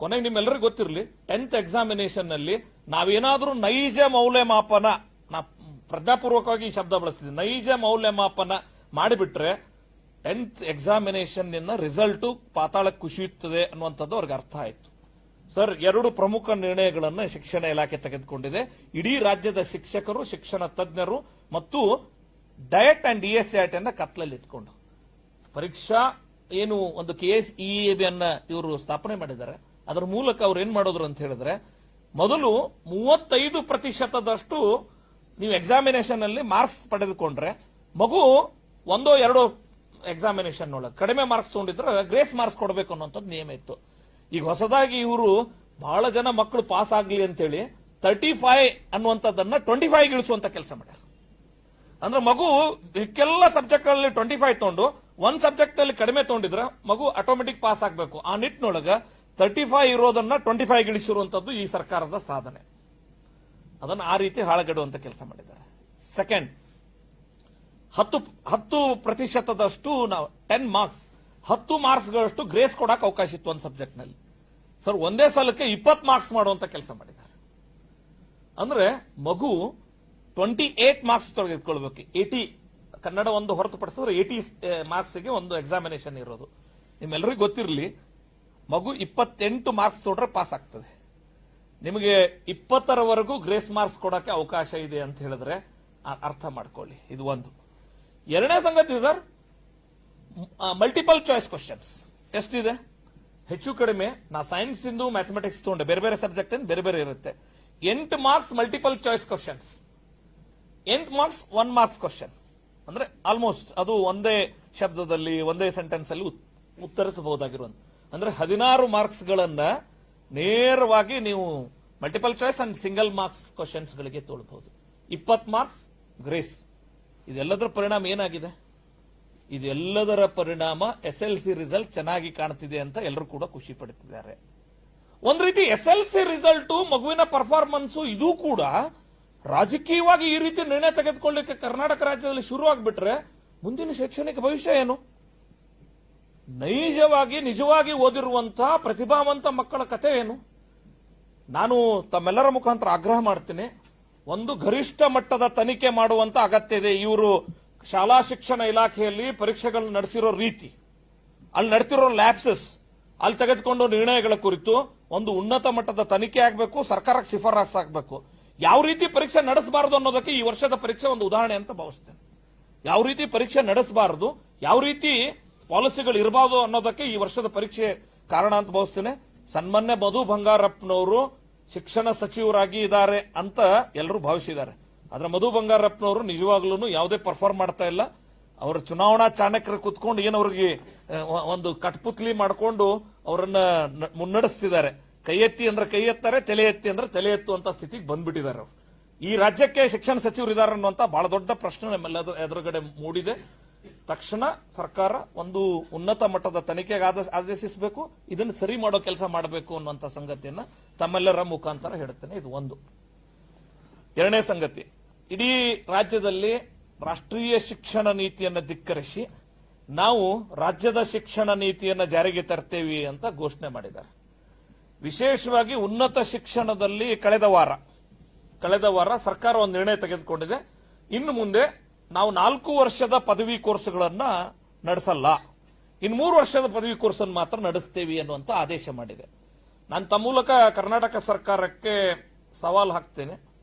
ಕೊನೆಗೆ ನಿಮ್ಮೆಲ್ಲರಿಗೂ ಗೊತ್ತಿರಲಿ ಟೆಂತ್ ಎಕ್ಸಾಮಿನೇಷನ್ನಲ್ಲಿ ನಾವೇನಾದ್ರೂ ನೈಜ ಮೌಲ್ಯಮಾಪನ, ನಾ ಪ್ರಜ್ಞಾಪೂರ್ವಕವಾಗಿ ಈ ಶಬ್ದ ಬಳಸ್ತಿದ್ದೀನಿ, ನೈಜ ಮೌಲ್ಯಮಾಪನ ಮಾಡಿಬಿಟ್ರೆ ಟೆಂತ್ ಎಕ್ಸಾಮಿನೇಷನ್ ನಿನ್ನ ರಿಸಲ್ಟ್ ಪಾತಾಳಕ್ಕೆ ಕುಸಿಯುತ್ತದೆ ಅನ್ನುವಂಥದ್ದು ಅವ್ರಿಗೆ ಅರ್ಥ ಆಯಿತು. ಸರ್ ಎರಡು ಪ್ರಮುಖ ನಿರ್ಣಯಗಳನ್ನು ಶಿಕ್ಷಣ ಇಲಾಖೆ ತೆಗೆದುಕೊಂಡಿದೆ. ಇಡೀ ರಾಜ್ಯದ ಶಿಕ್ಷಕರು, ಶಿಕ್ಷಣ ತಜ್ಞರು ಮತ್ತು ಡಯಟ್ ಅಂಡ್ ಇಎಸ್ಐಟಿ ಅನ್ನ ಕತ್ಲಲ್ಲಿ ಇಟ್ಕೊಂಡು. ಪರೀಕ್ಷಾ ಏನು ಒಂದು ಕೆ ಎಸ್ ಇ ಅನ್ನ ಇವರು ಸ್ಥಾಪನೆ ಮಾಡಿದ್ದಾರೆ. ಅದರ ಮೂಲಕ ಅವ್ರು ಏನ್ ಮಾಡೋದ್ರು ಅಂತ ಹೇಳಿದ್ರೆ, ಮೊದಲು ಮೂವತ್ತೈದು ಪ್ರತಿಶತದಷ್ಟು ನೀವು ಎಕ್ಸಾಮಿನೇಷನ್ ಅಲ್ಲಿ ಮಾರ್ಕ್ಸ್ ಪಡೆದುಕೊಂಡ್ರೆ, ಮಗು ಒಂದೋ ಎರಡೋ ಎಕ್ಸಾಮಿನೇಷನ್ ಒಳಗೆ ಕಡಿಮೆ ಮಾರ್ಕ್ಸ್ ತಗೊಂಡಿದ್ರೆ ಗ್ರೇಸ್ ಮಾರ್ಕ್ಸ್ ಕೊಡಬೇಕು ಅನ್ನೋಂಥದ್ದು ನಿಯಮ ಇತ್ತು. ಈಗ ಹೊಸದಾಗಿ ಇವರು ಬಹಳ ಜನ ಮಕ್ಕಳು ಪಾಸ್ ಆಗ್ಲಿ ಅಂತೇಳಿ ತರ್ಟಿ ಫೈವ್ ಅನ್ನುವಂಥದ್ದನ್ನ ಟ್ವೆಂಟಿ ಫೈವ್ ಇಳಿಸುವಂತ ಕೆಲಸ ಮಾಡ್ಯಾರ. ಅಂದ್ರೆ ಮಗು ಕೆಲ ಸಬ್ಜೆಕ್ಟ್ಗಳಲ್ಲಿ ಟ್ವೆಂಟಿ ಫೈವ್ ತಗೊಂಡು ಒಂದ್ ಸಬ್ಜೆಕ್ಟ್ನಲ್ಲಿ ಕಡಿಮೆ ತಗೊಂಡಿದ್ರೆ ಮಗು ಆಟೋಮೆಟಿಕ್ ಪಾಸ್ ಆಗಬೇಕು. ಆ ನಿಟ್ಟಿನೊಳಗ ತರ್ಟಿ ಫೈವ್ ಇರೋದನ್ನ ಟ್ವೆಂಟಿ ಫೈವ್ ಗಳಿಸಿರುವಂತದ್ದು ಈ ಸರ್ಕಾರದ ಸಾಧನೆ. ಅದನ್ನ ಆ ರೀತಿ ಹಾಳಗೆಡುವಂತ ಕೆಲಸ ಮಾಡಿದ್ದಾರೆ. ಸೆಕೆಂಡ್ ಹತ್ತು ಹತ್ತು ಪ್ರತಿಶತದಷ್ಟು ನಾವು ಟೆನ್ ಮಾರ್ಕ್ಸ್ ಹತ್ತು ಮಾರ್ಕ್ಸ್ಗಳಷ್ಟು ಗ್ರೇಸ್ ಕೊಡಕ್ಕೆ ಅವಕಾಶ ಇತ್ತು ಒಂದು ಸಬ್ಜೆಕ್ಟ್ನಲ್ಲಿ ಸರ್ ಒಂದೇ ಸಲಕ್ಕೆ ಇಪ್ಪತ್ತು ಮಾರ್ಕ್ಸ್ ಮಾಡುವಂತ ಕೆಲಸ ಮಾಡಿದ್ದಾರೆ. ಅಂದ್ರೆ ಮಗು ಟ್ವೆಂಟಿ ಏಟ್ ಮಾರ್ಕ್ಸ್ ತೆಗೆದುಕೊಳ್ಬೇಕು ಏಟಿ ಕನ್ನಡ ಒಂದು ಹೊರತುಪಡಿಸಿದ್ರೆ ಏಟಿ ಮಾರ್ಕ್ಸ್ಗೆ ಒಂದು ಎಕ್ಸಾಮಿನೇಷನ್ ಇರೋದು. ನಿಮ್ಮೆಲ್ಲರಿಗೂ ಗೊತ್ತಿರಲಿ ಮಗು ಇಪ್ಪತ್ತೆಂಟು ಮಾರ್ಕ್ಸ್ ತೊಗೊಂಡ್ರೆ ಪಾಸ್ ಆಗ್ತದೆ. ನಿಮಗೆ ಇಪ್ಪತ್ತರವರೆಗೂ ಗ್ರೇಸ್ ಮಾರ್ಕ್ಸ್ ಕೊಡಕ್ಕೆ ಅವಕಾಶ ಇದೆ ಅಂತ ಹೇಳಿದ್ರೆ ಅರ್ಥ ಮಾಡ್ಕೊಳ್ಳಿ. ಇದು ಒಂದು. ಎರಡನೇ ಸಂಗತಿ ಸರ್ ಮಲ್ಟಿಪಲ್ ಚಾಯ್ಸ್ ಕ್ವಶನ್ಸ್ ಎಷ್ಟಿದೆ? ಹೆಚ್ಚು ಕಡಿಮೆ. ನಾ ಸೈನ್ಸ್ ಇಂದು ಮ್ಯಾಥಮೆಟಿಕ್ಸ್ ತಗೊಂಡೆ. ಬೇರೆ ಬೇರೆ ಸಬ್ಜೆಕ್ಟ್ ಬೇರೆ ಬೇರೆ ಇರುತ್ತೆ. ಎಂಟು ಮಾರ್ಕ್ಸ್ ಮಲ್ಟಿಪಲ್ ಚಾಯ್ಸ್ ಕ್ವಶನ್ಸ್ ಎಂಟು ಮಾರ್ಕ್ಸ್ ಒನ್ ಮಾರ್ಕ್ಸ್ ಕ್ವಶನ್ ಅಂದ್ರೆ ಆಲ್ಮೋಸ್ಟ್ ಅದು ಒಂದೇ ಶಬ್ದದಲ್ಲಿ, ಒಂದೇ ಸೆಂಟೆನ್ಸ್ ಅಲ್ಲಿ ಉತ್- ಉತ್ತರಿಸಬಹುದಾಗಿರುವಂತ ಅಂದ್ರೆ ಹದಿನಾರು ಮಾರ್ಕ್ಸ್ ಗಳನ್ನ ನೇರವಾಗಿ ನೀವು multiple choice and single marks questions ಗಳಿಗೆ ತೋಳಬಹುದು. ಇಪ್ಪತ್ ಮಾರ್ಕ್ಸ್ ಗ್ರೇಸ್ ಇದೆಲ್ಲದರ ಪರಿಣಾಮ ಏನಾಗಿದೆ? ಇದೆಲ್ಲದರ ಪರಿಣಾಮ ಎಸ್ ಎಲ್ ಸಿ ರಿಸಲ್ಟ್ ಚೆನ್ನಾಗಿ ಕಾಣ್ತಿದೆ ಅಂತ ಎಲ್ಲರೂ ಕೂಡ ಖುಷಿ ಪಡ್ತಿದ್ದಾರೆ. ಒಂದ್ ರೀತಿ ಎಸ್ ಎಲ್ ಸಿ ರಿಸಲ್ಟ್ ಮಗುವಿನ ಪರ್ಫಾರ್ಮೆನ್ಸ್ ಇದು ಕೂಡ ರಾಜಕೀಯವಾಗಿ ಈ ರೀತಿ ನಿರ್ಣಯ ತೆಗೆದುಕೊಳ್ಳಿಕ್ಕೆ ಕರ್ನಾಟಕ ರಾಜ್ಯದಲ್ಲಿ ಶುರು ಆಗ್ಬಿಟ್ರೆ ಮುಂದಿನ ಶೈಕ್ಷಣಿಕ ಭವಿಷ್ಯ ಏನು? ನೈಜವಾಗಿ, ನಿಜವಾಗಿ ಓದಿರುವಂತಹ ಪ್ರತಿಭಾವಂತ ಮಕ್ಕಳ ಕತೆ ಏನು? ನಾನು ತಮ್ಮೆಲ್ಲರ ಮುಖಾಂತರ ಆಗ್ರಹ ಮಾಡ್ತೀನಿ. ಒಂದು ಗರಿಷ್ಠ ಮಟ್ಟದ ತನಿಖೆ ಮಾಡುವಂತ ಅಗತ್ಯ ಇದೆ. ಇವರು ಶಾಲಾ ಶಿಕ್ಷಣ ಇಲಾಖೆಯಲ್ಲಿ ಪರೀಕ್ಷೆಗಳನ್ನು ನಡೆಸಿರೋ ರೀತಿ. ಅಲ್ಲಿ ನಡೆತಿರೋ ಲ್ಯಾಬ್ಸಸ್ ಅಲ್ಲಿ ತೆಗೆದುಕೊಂಡು ನಿರ್ಣಯಗಳ ಕುರಿತು ಒಂದು ಉನ್ನತ ಮಟ್ಟದ ತನಿಖೆ ಆಗಬೇಕು, ಸರ್ಕಾರಕ್ಕೆ ಶಿಫಾರಸ್ ಆಗಬೇಕು. ಯಾವ ರೀತಿ ಪರೀಕ್ಷೆ ನಡೆಸಬಾರದು ಅನ್ನೋದಕ್ಕೆ ಈ ವರ್ಷದ ಪರೀಕ್ಷೆ ಒಂದು ಉದಾಹರಣೆ ಅಂತ ಭಾವಿಸ್ತೇನೆ. ಯಾವ ರೀತಿ ಪರೀಕ್ಷೆ ನಡೆಸಬಾರದು, ಯಾವ ರೀತಿ ಪಾಲಿಸಿಗಳು ಇರಬಾರ್ದು ಅನ್ನೋದಕ್ಕೆ ಈ ವರ್ಷದ ಪರೀಕ್ಷೆ ಕಾರಣ ಅಂತ ಭಾವಿಸ್ತೇನೆ. ಸನ್ಮಾನ್ಯ ಮಧು ಬಂಗಾರಪ್ಪನವರು ಶಿಕ್ಷಣ ಸಚಿವರಾಗಿ ಇದ್ದಾರೆ ಅಂತ ಎಲ್ಲರೂ ಭಾವಿಸಿದ್ದಾರೆ. ಆದ್ರೆ ಮಧು ಬಂಗಾರಪ್ಪನವರು ನಿಜವಾಗ್ಲೂ ಯಾವುದೇ ಪರ್ಫಾರ್ಮ್ ಮಾಡ್ತಾ ಇಲ್ಲ. ಅವರ ಚುನಾವಣಾ ಚಾಣಕ್ಯರು ಕುತ್ಕೊಂಡು ಏನು ಅವ್ರಿಗೆ ಒಂದು ಕಟ್ಪುತ್ಲಿ ಮಾಡಿಕೊಂಡು ಅವರನ್ನ ಮುನ್ನಡೆಸ್ತಿದ್ದಾರೆ. ಕೈ ಎತ್ತಿ ಅಂದ್ರೆ ಕೈ ಎತ್ತಾರೆ, ತಲೆ ಎತ್ತಿ ಅಂದ್ರೆ ತಲೆ ಎತ್ತುವಂತ ಸ್ಥಿತಿಗೆ ಬಂದ್ಬಿಟ್ಟಿದ್ದಾರೆ ಅವರು. ಈ ರಾಜ್ಯಕ್ಕೆ ಶಿಕ್ಷಣ ಸಚಿವರು ಇದ್ದಾರೆ ಅನ್ನುವಂತ ಬಹಳ ದೊಡ್ಡ ಪ್ರಶ್ನೆ ನಮ್ಮೆಲ್ಲ ಎದುರುಗಡೆ ಮೂಡಿದೆ. ತಕ್ಷಣ ಸರ್ಕಾರ ಒಂದು ಉನ್ನತ ಮಟ್ಟದ ತನಿಖೆಗೆ ಆದ- ಆದೇಶಿಸಬೇಕು, ಇದನ್ನು ಸರಿ ಮಾಡೋ ಕೆಲಸ ಮಾಡಬೇಕು ಅನ್ನುವಂತ ಸಂಗತಿಯನ್ನ ತಮ್ಮೆಲ್ಲರ ಮುಖಾಂತರ ಹೇಳುತ್ತೇನೆ. ಇದು ಒಂದು. ಎರಡನೇ ಸಂಗತಿ, ಇಡೀ ರಾಜ್ಯದಲ್ಲಿ ರಾಷ್ಟ್ರೀಯ ಶಿಕ್ಷಣ ನೀತಿಯನ್ನು ಧಿಕ್ಕರಿಸಿ ನಾವು ರಾಜ್ಯದ ಶಿಕ್ಷಣ ನೀತಿಯನ್ನು ಜಾರಿಗೆ ತರ್ತೇವೆ ಅಂತ ಘೋಷಣೆ ಮಾಡಿದ್ದಾರೆ. ವಿಶೇಷವಾಗಿ ಉನ್ನತ ಶಿಕ್ಷಣದಲ್ಲಿ ಕಳೆದ ವಾರ ಕಳೆದ ವಾರ ಸರ್ಕಾರ ಒಂದು ನಿರ್ಣಯ ತೆಗೆದುಕೊಂಡಿದೆ. ಇನ್ನು ಮುಂದೆ ನಾವು ನಾಲ್ಕು ವರ್ಷದ ಪದವಿ ಕೋರ್ಸ್ಗಳನ್ನ ನಡೆಸಲ್ಲ. ಇನ್ನು ಮೂರು ವರ್ಷದ ಪದವಿ ಕೋರ್ಸ್ ಅನ್ನು ಮಾತ್ರ ನಡೆಸ್ತೇವೆ ಅನ್ನುವಂತ ಆದೇಶ ಮಾಡಿದೆ. ನಾನು ತಮ್ಮ ಮೂಲಕ ಕರ್ನಾಟಕ ಸರ್ಕಾರಕ್ಕೆ ಸವಾಲು ಹಾಕ್ತೇನೆ.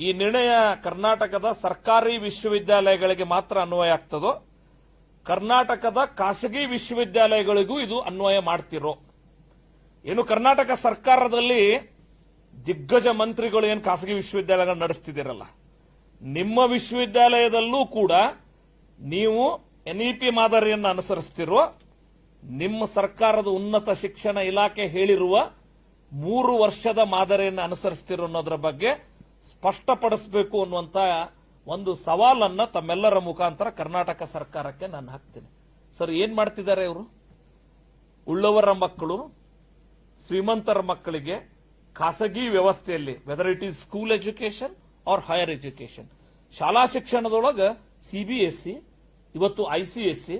ಈ ನಿರ್ಣಯ ಕರ್ನಾಟಕದ ಸರ್ಕಾರಿ ವಿಶ್ವವಿದ್ಯಾಲಯಗಳಿಗೆ ಮಾತ್ರ ಅನ್ವಯ ಆಗ್ತದೋ? ಕರ್ನಾಟಕದ ಖಾಸಗಿ ವಿಶ್ವವಿದ್ಯಾಲಯಗಳಿಗೂ ಇದು ಅನ್ವಯ ಮಾಡ್ತಿರೋ? ಏನು ಕರ್ನಾಟಕ ಸರ್ಕಾರದಲ್ಲಿ ದಿಗ್ಗಜ ಮಂತ್ರಿಗಳು ಏನು ಖಾಸಗಿ ವಿಶ್ವವಿದ್ಯಾಲಯಗಳನ್ನ ನಡೆಸ್ತಿದ್ದೀರಲ್ಲ? ನಿಮ್ಮ ವಿಶ್ವವಿದ್ಯಾಲಯದಲ್ಲೂ ಕೂಡ ನೀವು ಎನ್ಇಪಿ ಮಾದರಿಯನ್ನು ಅನುಸರಿಸ್ತಿರೋ, ನಿಮ್ಮ ಸರ್ಕಾರದ ಉನ್ನತ ಶಿಕ್ಷಣ ಇಲಾಖೆ ಹೇಳಿರುವ ಮೂರು ವರ್ಷದ ಮಾದರಿಯನ್ನು ಅನುಸರಿಸ್ತಿರೋ ಅನ್ನೋದ್ರ ಬಗ್ಗೆ ಸ್ಪಷ್ಟಪಡಿಸಬೇಕು ಅನ್ನುವಂತ ಒಂದು ಸವಾಲನ್ನ ತಮ್ಮೆಲ್ಲರ ಮುಖಾಂತರ ಕರ್ನಾಟಕ ಸರ್ಕಾರಕ್ಕೆ ನಾನು ಹಾಕ್ತೀನಿ. ಸರ್, ಏನ್ ಮಾಡ್ತಿದ್ದಾರೆ ಇವರು? ಉಳ್ಳವರ ಮಕ್ಕಳು, ಶ್ರೀಮಂತರ ಮಕ್ಕಳಿಗೆ ಖಾಸಗಿ ವ್ಯವಸ್ಥೆಯಲ್ಲಿ whether it is school education or higher education ಶಾಲಾ ಶಿಕ್ಷಣದೊಳಗೆ ಸಿ ಬಿ ಎಸ್ ಸಿ ಇವತ್ತು ಐ ಸಿ ಎಸ್ ಸಿ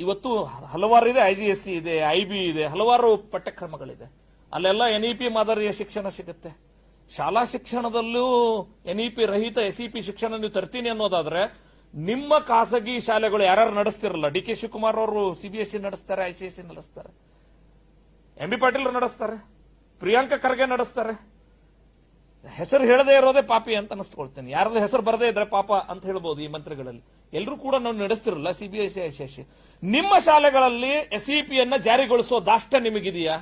ಇವತ್ತು ಹಲವಾರು ಇದೆ ಸಿ ಇದೆ ಐ ಬಿ ಇದೆ, ಹಲವಾರು ಪಠ್ಯಕ್ರಮಗಳಿದೆ. ಅಲ್ಲೆಲ್ಲ ಎನ್ ಇ ಪಿ ಮಾದರಿಯ ಶಿಕ್ಷಣ ಸಿಗುತ್ತೆ. ಶಾಲಾ ಶಿಕ್ಷಣದಲ್ಲೂ ಎನ್ ಇ ಪಿ ರಹಿತ ಎಸ್ಇಪಿ ಶಿಕ್ಷಣ ನೀವು ತರ್ತೀನಿ ಅನ್ನೋದಾದ್ರೆ, ನಿಮ್ಮ ಖಾಸಗಿ ಶಾಲೆಗಳು ಯಾರು ನಡೆಸ್ತಿರಲ್ಲ, ಡಿ ಕೆ ಶಿವಕುಮಾರ್ ಅವರು ಸಿಬಿಎಸ್ಇ ನಡೆಸ್ತಾರೆ ಐ ಸಿ ಎಸ್ ಸಿ ನಡೆಸ್ತಾರೆ. ಎಂ ಬಿ ಪಾಟೀಲ್ ನಡೆಸ್ತಾರೆ. ಪ್ರಿಯಾಂಕಾ ಖರ್ಗೆ ನಡೆಸ್ತಾರೆ. ಹೆಸರು ಹೇಳದೇ ಇರೋದೇ ಪಾಪಿ ಅಂತ ಅನಿಸ್ಕೊಳ್ತೇನೆ. ಯಾರಲ್ಲೂ ಹೆಸರು ಬರದೇ ಇದ್ರೆ ಪಾಪ ಅಂತ ಹೇಳ್ಬೋದು ಈ ಮಂತ್ರಿಗಳಲ್ಲಿ. ಎಲ್ಲರೂ ಕೂಡ ನಾವು ನಡೆಸ್ತಿರಲ್ಲ ಸಿಬಿಎಸ್ಇ ನಿಮ್ಮ ಶಾಲೆಗಳಲ್ಲಿ ಎಸ್ಇಪಿಯನ್ನ ಜಾರಿಗೊಳಿಸೋ ದಾಷ್ಟ ನಿಮಗಿದೆಯಾ?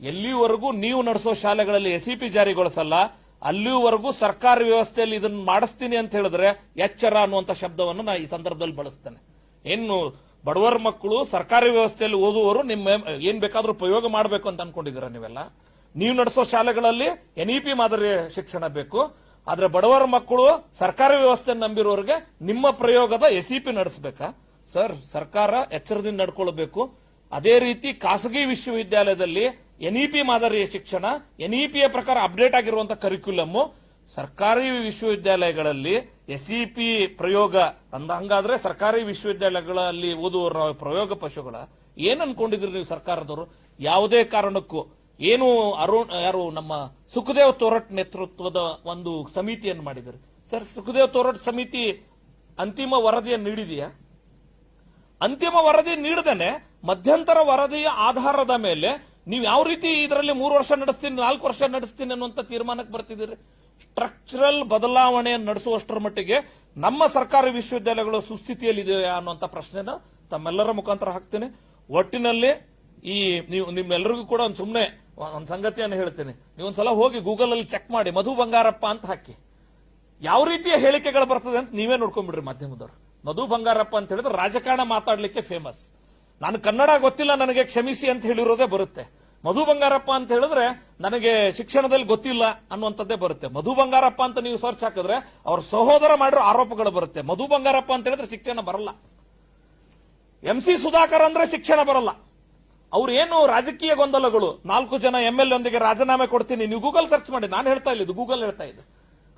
ಎಲ್ಲಿವರೆಗೂ ನೀವು ನಡೆಸೋ ಶಾಲೆಗಳಲ್ಲಿ ಎಸ್ಇಪಿ ಜಾರಿಗೊಳಿಸಲ್ಲ, ಅಲ್ಲಿವರೆಗೂ ಸರ್ಕಾರಿ ವ್ಯವಸ್ಥೆಯಲ್ಲಿ ಇದನ್ನ ಮಾಡಿಸ್ತೀನಿ ಅಂತ ಹೇಳಿದ್ರೆ ಎಚ್ಚರ ಅನ್ನುವಂತ ಶಬ್ದವನ್ನು ನಾ ಈ ಸಂದರ್ಭದಲ್ಲಿ ಬಳಸ್ತೇನೆ. ಇನ್ನು ಬಡವರ ಮಕ್ಕಳು ಸರ್ಕಾರಿ ವ್ಯವಸ್ಥೆಯಲ್ಲಿ ಓದುವವರು ನಿಮ್ಮ ಏನ್ ಬೇಕಾದ್ರೂ ಪ್ರಯೋಗ ಮಾಡಬೇಕು ಅಂತ ಅನ್ಕೊಂಡಿದ್ದೀರಾ ನೀವೆಲ್ಲ? ನೀವು ನಡೆಸೋ ಶಾಲೆಗಳಲ್ಲಿ ಎನ್ ಇ ಪಿ ಮಾದರಿ ಶಿಕ್ಷಣ ಬೇಕು. ಆದ್ರೆ ಬಡವರ ಮಕ್ಕಳು ಸರ್ಕಾರಿ ವ್ಯವಸ್ಥೆಯನ್ನು ನಂಬಿರೋರಿಗೆ ನಿಮ್ಮ ಪ್ರಯೋಗದ ಎಸ್ಇಪಿ ನಡೆಸಬೇಕಾ? ಸರ್, ಸರ್ಕಾರ ಎಚ್ಚರದಿಂದ ನಡ್ಕೊಳ್ಬೇಕು. ಅದೇ ರೀತಿ ಖಾಸಗಿ ವಿಶ್ವವಿದ್ಯಾಲಯದಲ್ಲಿ ಎನ್ ಇ ಪಿ ಮಾದರಿಯ ಶಿಕ್ಷಣ ಎನ್ ಇ ಪಿಯ ಪ್ರಕಾರ ಅಪ್ಡೇಟ್ ಆಗಿರುವಂತಹ ಕರಿಕ್ಯುಲಮ್ ಸರ್ಕಾರಿ ವಿಶ್ವವಿದ್ಯಾಲಯಗಳಲ್ಲಿ ಎಸ್ಇಪಿ ಪ್ರಯೋಗ ಅಂದ ಹಂಗಾದ್ರೆ ಸರ್ಕಾರಿ ವಿಶ್ವವಿದ್ಯಾಲಯಗಳಲ್ಲಿ ಓದುವ ಪ್ರಯೋಗ ಪಶುಗಳ. ಏನ್ ಅನ್ಕೊಂಡಿದ್ರಿ ನೀವು ಸರ್ಕಾರದವರು? ಯಾವುದೇ ಕಾರಣಕ್ಕೂ. ಏನು ಅರುಣ್, ಯಾರು ನಮ್ಮ ಸುಖದೇವ್ ತೋರಟ್ ನೇತೃತ್ವದ ಒಂದು ಸಮಿತಿಯನ್ನು ಮಾಡಿದರು ಸರ್, ಸುಖದೇವ್ ತೋರಟ್ ಸಮಿತಿ ಅಂತಿಮ ವರದಿಯನ್ನು ನೀಡಿದೆಯಾ? ಅಂತಿಮ ವರದಿ ನೀಡದೇನೆ ಮಧ್ಯಂತರ ವರದಿಯ ಆಧಾರದ ಮೇಲೆ ನೀವು ಯಾವ ರೀತಿ ಇದರಲ್ಲಿ ಮೂರು ವರ್ಷ ನಡೆಸ್ತೀನಿ, ನಾಲ್ಕು ವರ್ಷ ನಡೆಸ್ತೀನಿ ಅನ್ನುವಂತ ತೀರ್ಮಾನಕ್ಕೆ ಬರ್ತಿದ್ದೀರಿ? ಸ್ಟ್ರಕ್ಚರಲ್ ಬದಲಾವಣೆಯನ್ನು ನಡೆಸುವಷ್ಟರ ಮಟ್ಟಿಗೆ ನಮ್ಮ ಸರ್ಕಾರಿ ವಿಶ್ವವಿದ್ಯಾಲಯಗಳು ಸುಸ್ಥಿತಿಯಲ್ಲಿದೆಯಾ ಅನ್ನುವಂಥ ಪ್ರಶ್ನೆನ ತಮ್ಮೆಲ್ಲರ ಮುಖಾಂತರ ಹಾಕ್ತೇನೆ. ಒಟ್ಟಿನಲ್ಲಿ ಈ ನೀವು ನಿಮ್ಮೆಲ್ಲರಿಗೂ ಕೂಡ ಒಂದು ಸುಮ್ಮನೆ ಒಂದು ಸಂಗತಿಯನ್ನು ಹೇಳ್ತೇನೆ. ನೀವು ಒಂದ್ಸಲ ಹೋಗಿ ಗೂಗಲ್ ಅಲ್ಲಿ ಚೆಕ್ ಮಾಡಿ, ಮಧು ಬಂಗಾರಪ್ಪ ಅಂತ ಹಾಕಿ. ಯಾವ ರೀತಿಯ ಹೇಳಿಕೆಗಳು ಬರ್ತದೆ ಅಂತ ನೀವೇ ನೋಡ್ಕೊಂಡ್ಬಿಡ್ರಿ ಮಾಧ್ಯಮದವರು. ಮಧು ಬಂಗಾರಪ್ಪ ಅಂತ ಹೇಳಿದ್ರೆ ರಾಜಕಾರಣ ಮಾತಾಡ್ಲಿಕ್ಕೆ ಫೇಮಸ್ ನಾನು ಕನ್ನಡ ಗೊತ್ತಿಲ್ಲ, ನನಗೆ ಕ್ಷಮಿಸಿ ಅಂತ ಹೇಳಿರೋದೇ ಬರುತ್ತೆ. ಮಧು ಬಂಗಾರಪ್ಪ ಅಂತ ಹೇಳಿದ್ರೆ ನನಗೆ ಶಿಕ್ಷಣದಲ್ಲಿ ಗೊತ್ತಿಲ್ಲ ಅನ್ನುವಂಥದ್ದೇ ಬರುತ್ತೆ. ಮಧು ಬಂಗಾರಪ್ಪ ಅಂತ ನೀವು ಸರ್ಚ್ ಹಾಕಿದ್ರೆ ಅವ್ರ ಸಹೋದರ ಮಾಡಿರೋ ಆರೋಪಗಳು ಬರುತ್ತೆ. ಮಧು ಬಂಗಾರಪ್ಪ ಅಂತ ಹೇಳಿದ್ರೆ ಶಿಕ್ಷಣ ಬರಲ್ಲ. ಎಂ ಸಿ ಸುಧಾಕರ್ ಅಂದ್ರೆ ಶಿಕ್ಷಣ ಬರಲ್ಲ. ಅವ್ರು ಏನು ರಾಜಕೀಯ ಗೊಂದಲಗಳು. ನಾಲ್ಕು ಜನ ಎಂ ಎಲ್ ಒಂದಿಗೆ ರಾಜೀನಾಮೆ ಕೊಡ್ತೀನಿ. ನೀವು ಗೂಗಲ್ ಸರ್ಚ್ ಮಾಡಿ. ನಾನು ಹೇಳ್ತಾ ಇಲ್ಲ ಇದು ಗೂಗಲ್ ಹೇಳ್ತಾ ಇದೆ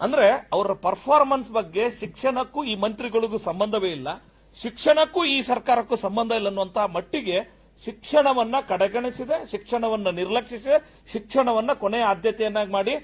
ಅಂದ್ರೆ ಅವರ ಪರ್ಫಾರ್ಮೆನ್ಸ್ ಬಗ್ಗೆ ಶಿಕ್ಷಣಕ್ಕೂ ಈ ಮಂತ್ರಿಗಳಿಗೂ ಸಂಬಂಧವೇ ಇಲ್ಲ. ಶಿಕ್ಷಣಕ್ಕೂ ಈ ಸರ್ಕಾರಕ್ಕೂ ಸಂಬಂಧ ಇಲ್ಲ ಅನ್ನುವಂತಹ ಮಟ್ಟಿಗೆ ಶಿಕ್ಷಣವನ್ನ ಕಡೆಗಣಿಸಿದೆ, ಶಿಕ್ಷಣವನ್ನ ನಿರ್ಲಕ್ಷಿಸಿದೆ, ಶಿಕ್ಷಣವನ್ನ ಕೊನೆಯ ಆದ್ಯತೆಯನ್ನಾಗಿ ಮಾಡಿ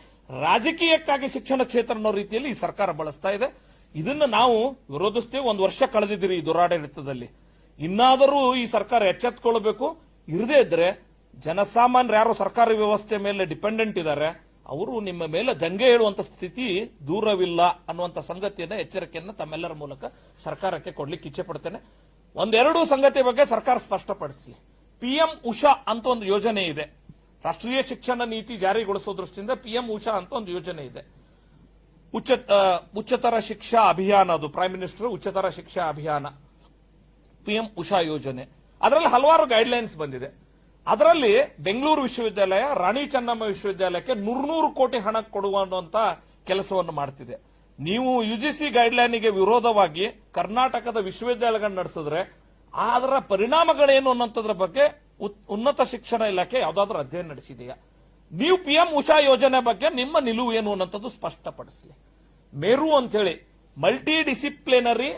ರಾಜಕೀಯಕ್ಕಾಗಿ ಶಿಕ್ಷಣ ಕ್ಷೇತ್ರ ಅನ್ನೋ ರೀತಿಯಲ್ಲಿ ಈ ಸರ್ಕಾರ ಬಳಸ್ತಾ ಇದೆ. ಇದನ್ನ ನಾವು ವಿರೋಧಿಸ್ತೇವೆ. ಒಂದು ವರ್ಷ ಕಳೆದಿದ್ದೀರಿ ಈ ದುರಾಡಳಿತದಲ್ಲಿ. ಇನ್ನಾದರೂ ಈ ಸರ್ಕಾರ ಎಚ್ಚೆತ್ಕೊಳ್ಬೇಕು. ಇರದೇ ಇದ್ರೆ ಜನಸಾಮಾನ್ಯರು ಯಾರು ಸರ್ಕಾರಿ ವ್ಯವಸ್ಥೆ ಮೇಲೆ ಡಿಪೆಂಡೆಂಟ್ ಇದ್ದಾರೆ, ಅವರು ನಿಮ್ಮ ಮೇಲೆ ದಂಗೆ ಹೇಳುವಂತ ಸ್ಥಿತಿ ದೂರವಿಲ್ಲ ಅನ್ನುವಂತ ಸಂಗತಿಯನ್ನ ಎಚ್ಚರಿಕೆಯನ್ನ ತಮ್ಮೆಲ್ಲರ ಮೂಲಕ ಸರ್ಕಾರಕ್ಕೆ ಕೊಡ್ಲಿಕ್ಕೆ ಇಚ್ಛೆ ಪಡ್ತೇನೆ. ಒಂದೆರಡು ಸಂಗತಿ ಬಗ್ಗೆ ಸರ್ಕಾರ ಸ್ಪಷ್ಟಪಡಿಸಲಿ ಪಿಎಂ ಉಷಾ ಅಂತ ಒಂದು ಯೋಜನೆ ಇದೆ. ರಾಷ್ಟ್ರೀಯ ಶಿಕ್ಷಣ ನೀತಿ ಜಾರಿಗೊಳಿಸುವ ದೃಷ್ಟಿಯಿಂದ ಪಿಎಂ ಉಷಾ ಅಂತ ಒಂದು ಯೋಜನೆ ಇದೆ. ಉಚ್ಚ ಉಚ್ಚತರ ಶಿಕ್ಷಾ ಅಭಿಯಾನ ಅದು. ಪ್ರೈಮ್ ಮಿನಿಸ್ಟರ್ ಉಚ್ಚತರ ಶಿಕ್ಷಾ ಅಭಿಯಾನ. ಪಿಎಂ ಉಷಾ ಯೋಜನೆ. ಅದರಲ್ಲಿ ಹಲವಾರು ಗೈಡ್ಲೈನ್ಸ್ ಬಂದಿದೆ. ಅದರಲ್ಲಿ ಬೆಂಗಳೂರು ವಿಶ್ವವಿದ್ಯಾಲಯ, ರಾಣಿ ಚೆನ್ನಮ್ಮ ವಿಶ್ವವಿದ್ಯಾಲಯಕ್ಕೆ ನೂರ್ನೂರು ಕೋಟಿ ಹಣ ಕೊಡುವಂತ ಕೆಲಸವನ್ನು ಮಾಡ್ತಿದೆ. ನೀವು ಯುಜಿಸಿ ಗೈಡ್ಲೈನ್ಗೆ ವಿರೋಧವಾಗಿ ಕರ್ನಾಟಕದ ವಿಶ್ವವಿದ್ಯಾಲಯಗಳನ್ನು ನಡೆಸಿದ್ರೆ, ಅದರ ಪರಿಣಾಮಗಳೇನು ಅನ್ನೋಂಥದ್ರ ಬಗ್ಗೆ ಉನ್ನತ ಶಿಕ್ಷಣ ಇಲಾಖೆ ಯಾವುದಾದ್ರೂ ಅಧ್ಯಯನ ನಡೆಸಿದೆಯಾ? ನೀವು ಪಿಎಂ ಉಷಾ ಯೋಜನೆ ಬಗ್ಗೆ ನಿಮ್ಮ ನಿಲುವು ಏನು ಅನ್ನೋಂಥದ್ದು ಸ್ಪಷ್ಟಪಡಿಸಲಿ. ಮೇರು ಅಂತ ಹೇಳಿ multi disciplinary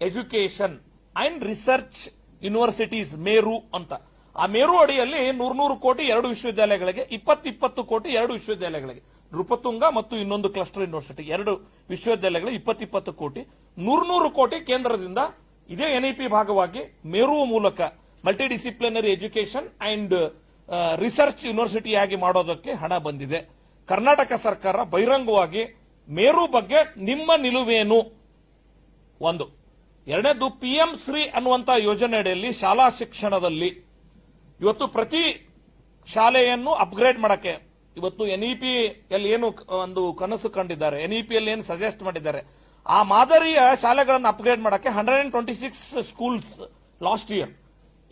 education and research universities MERU ಅಂತ. ಆ ಮೇರು ಅಡಿಯಲ್ಲಿ ನೂರ್ನೂರು ಕೋಟಿ ಎರಡು ವಿಶ್ವವಿದ್ಯಾಲಯಗಳಿಗೆ ಇಪ್ಪತ್ತು ಇಪ್ಪತ್ತು ಕೋಟಿ ಎರಡು ವಿಶ್ವವಿದ್ಯಾಲಯಗಳಿಗೆ ನೃಪತುಂಗ ಮತ್ತು ಇನ್ನೊಂದು ಕ್ಲಸ್ಟರ್ ಯೂನಿವರ್ಸಿಟಿ ಎರಡು ವಿಶ್ವವಿದ್ಯಾಲಯಗಳಿಗೆ ಇಪ್ಪತ್ತಿಪ್ಪತ್ತು ಕೋಟಿ, ನೂರ್ನೂರು ಕೋಟಿ ಕೇಂದ್ರದಿಂದ ಇದೇ ಎನ್ಇಪಿ ಭಾಗವಾಗಿ ಮೇರು ಮೂಲಕ multi disciplinary education and research ಯೂನಿವರ್ಸಿಟಿಯಾಗಿ ಮಾಡೋದಕ್ಕೆ ಹಣ ಬಂದಿದೆ. ಕರ್ನಾಟಕ ಸರ್ಕಾರ ಬಹಿರಂಗವಾಗಿ ಮೇರು ಬಗ್ಗೆ ನಿಮ್ಮ ನಿಲುವೇನು? ಒಂದು. ಎರಡನೇದು ಪಿ ಎಂ ಶ್ರೀ ಯೋಜನೆ ಅಡಿಯಲ್ಲಿ ಶಾಲಾ ಶಿಕ್ಷಣದಲ್ಲಿ ಇವತ್ತು ಪ್ರತಿ ಶಾಲೆಯನ್ನು ಅಪ್ಗ್ರೇಡ್ ಮಾಡಕ್ಕೆ ಇವತ್ತು ಎನ್ಇಪಿ ಪಿಯಲ್ಲಿ ಏನು ಒಂದು ಕನಸು ಕಂಡಿದ್ದಾರೆ. ಎನ್ಇಪಿ ಪಿಯಲ್ಲಿ ಏನು ಸಜೆಸ್ಟ್ ಮಾಡಿದ್ದಾರೆ. ಆ ಮಾದರಿಯ ಶಾಲೆಗಳನ್ನು ಅಪ್ಗ್ರೇಡ್ ಮಾಡಕ್ಕೆ hundred and twenty six schools last year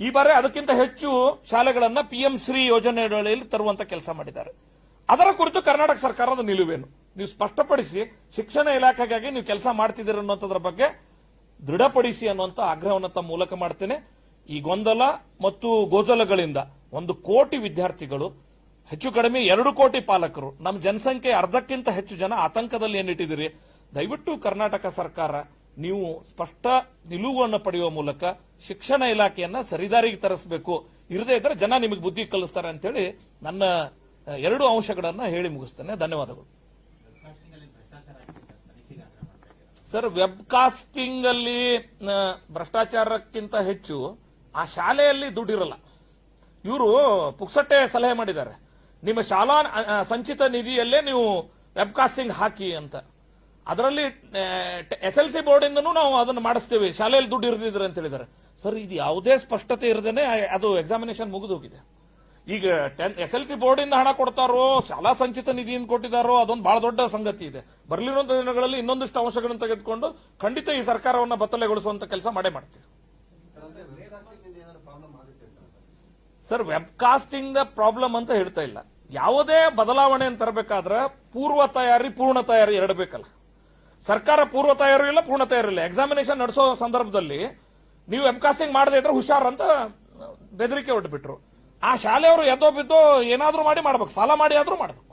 ಈ ಬಾರಿ ಅದಕ್ಕಿಂತ ಹೆಚ್ಚು ಶಾಲೆಗಳನ್ನ ಪಿಎಂ ಶ್ರೀ ಯೋಜನೆ ಅಡಿಯಲ್ಲಿ ತರುವಂತ ಕೆಲಸ ಮಾಡಿದ್ದಾರೆ. ಅದರ ಕುರಿತು ಕರ್ನಾಟಕ ಸರ್ಕಾರದ ನಿಲುವೇನು? ನೀವು ಸ್ಪಷ್ಟಪಡಿಸಿ ಶಿಕ್ಷಣ ಇಲಾಖೆಗಾಗಿ ನೀವು ಕೆಲಸ ಮಾಡ್ತಿದ್ದೀರಿ ಅನ್ನೋದ್ರ ಬಗ್ಗೆ ದೃಢಪಡಿಸಿ ಅನ್ನುವಂಥ ಆಗ್ರಹವನ್ನು ತಮ್ಮ ಮೂಲಕ ಮಾಡ್ತೇನೆ. ಈ ಗೊಂದಲ ಮತ್ತು ಗೋಜಲಗಳಿಂದ ಒಂದು ಕೋಟಿ ವಿದ್ಯಾರ್ಥಿಗಳು, ಹೆಚ್ಚು ಕಡಿಮೆ ಎರಡು ಕೋಟಿ ಪಾಲಕರು ನಮ್ಮ ಜನಸಂಖ್ಯೆ ಅರ್ಧಕ್ಕಿಂತ ಹೆಚ್ಚು ಜನ ಆತಂಕದಲ್ಲಿ ಏನಿಟ್ಟಿದ್ದೀರಿ? ದಯವಿಟ್ಟು ಕರ್ನಾಟಕ ಸರ್ಕಾರ ನೀವು ಸ್ಪಷ್ಟ ನಿಲುವನ್ನು ಪಡೆಯುವ ಮೂಲಕ ಶಿಕ್ಷಣ ಇಲಾಖೆಯನ್ನ ಸರಿದಾರಿಗೆ ತರಿಸಬೇಕು. ಇರದೇ ಇದ್ರೆ ಜನ ನಿಮಗೆ ಬುದ್ಧಿ ಕಲಿಸ್ತಾರೆ ಅಂತ ಹೇಳಿ ನನ್ನ ಎರಡು ಅಂಶಗಳನ್ನು ಹೇಳಿ ಮುಗಿಸ್ತೇನೆ. ಧನ್ಯವಾದಗಳು. ಸರ್ ವೆಬ್ ಕಾಸ್ಟಿಂಗ್ ಅಲ್ಲಿ ಭ್ರಷ್ಟಾಚಾರಕ್ಕಿಂತ ಹೆಚ್ಚು ಆ ಶಾಲೆಯಲ್ಲಿ ದುಡ್ಡಿರಲ್ಲ. ಇವರು ಪುಕ್ಸಟ್ಟೆ ಸಲಹೆ ಮಾಡಿದ್ದಾರೆ. ನಿಮ್ಮ ಶಾಲಾ ಸಂಚಿತ ನಿಧಿಯಲ್ಲೇ ನೀವು ವೆಬ್ ಕಾಸ್ಟಿಂಗ್ ಹಾಕಿ ಅಂತ. ಅದರಲ್ಲಿ ಎಸ್ ಎಲ್ ಸಿ ಬೋರ್ಡ್ ಇಂದನೂ ನಾವು ಅದನ್ನು ಮಾಡಿಸ್ತೇವೆ. ಶಾಲೆಯಲ್ಲಿ ದುಡ್ಡು ಇರದಿದ್ರೆ ಅಂತ ಹೇಳಿದ್ದಾರೆ. ಸರ್, ಇದು ಯಾವುದೇ ಸ್ಪಷ್ಟತೆ ಇರದೇನೆ, ಅದು ಎಕ್ಸಾಮಿನೇಷನ್ ಮುಗಿದೋಗಿದೆ. ಈಗ ten S L C board ಇಂದ ಹಣ ಕೊಡ್ತಾರೋ, ಶಾಲಾ ಸಂಚಿತ ನಿಧಿಯಿಂದ ಕೊಟ್ಟಿದ್ದಾರೋ, ಅದೊಂದು ಬಹಳ ದೊಡ್ಡ ಸಂಗತಿ ಇದೆ. ಬರಲಿರುವಂತ ದಿನಗಳಲ್ಲಿ ಇನ್ನೊಂದಿಷ್ಟು ಅಂಶಗಳನ್ನು ತೆಗೆದುಕೊಂಡು ಖಂಡಿತ ಈ ಸರ್ಕಾರವನ್ನು ಬತ್ತಲೆಗೊಳಿಸುವಂತ ಕೆಲಸ ಮಾಡೇ ಮಾಡ್ತೀವಿ. Sir web casting the problem ಅಂತ ಹೇಳ್ತಾ ಇಲ್ಲ. ಯಾವುದೇ ಬದಲಾವಣೆ ಅಂತ ತರಬೇಕಾದ್ರೆ ಪೂರ್ವ ತಯಾರಿ, ಪೂರ್ಣ ತಯಾರಿ ಎರಡು ಬೇಕಲ್ಲ. ಸರ್ಕಾರ ಪೂರ್ವ ತಯಾರಿ ಇಲ್ಲ, ಪೂರ್ಣ ತಯಾರಿ ಇಲ್ಲ. ಎಕ್ಸಾಮಿನೇಷನ್ ನಡೆಸೋ ಸಂದರ್ಭದಲ್ಲಿ ನೀವು ವೆಬ್ ಕಾಸ್ಟಿಂಗ್ ಮಾಡದೇ ಇದ್ರೆ ಹುಷಾರ್ ಅಂತ ಬೆದರಿಕೆ ಹೊಟ್ಬಿಟ್ರು ಆ ಶಾಲೆಯವರು ಎದ್ದೋ ಬಿದ್ದೋ ಏನಾದರೂ ಮಾಡಿ ಮಾಡ್ಬೇಕು. ಸಾಲ ಮಾಡಿ ಆದ್ರೂ ಮಾಡ್ಬೇಕು.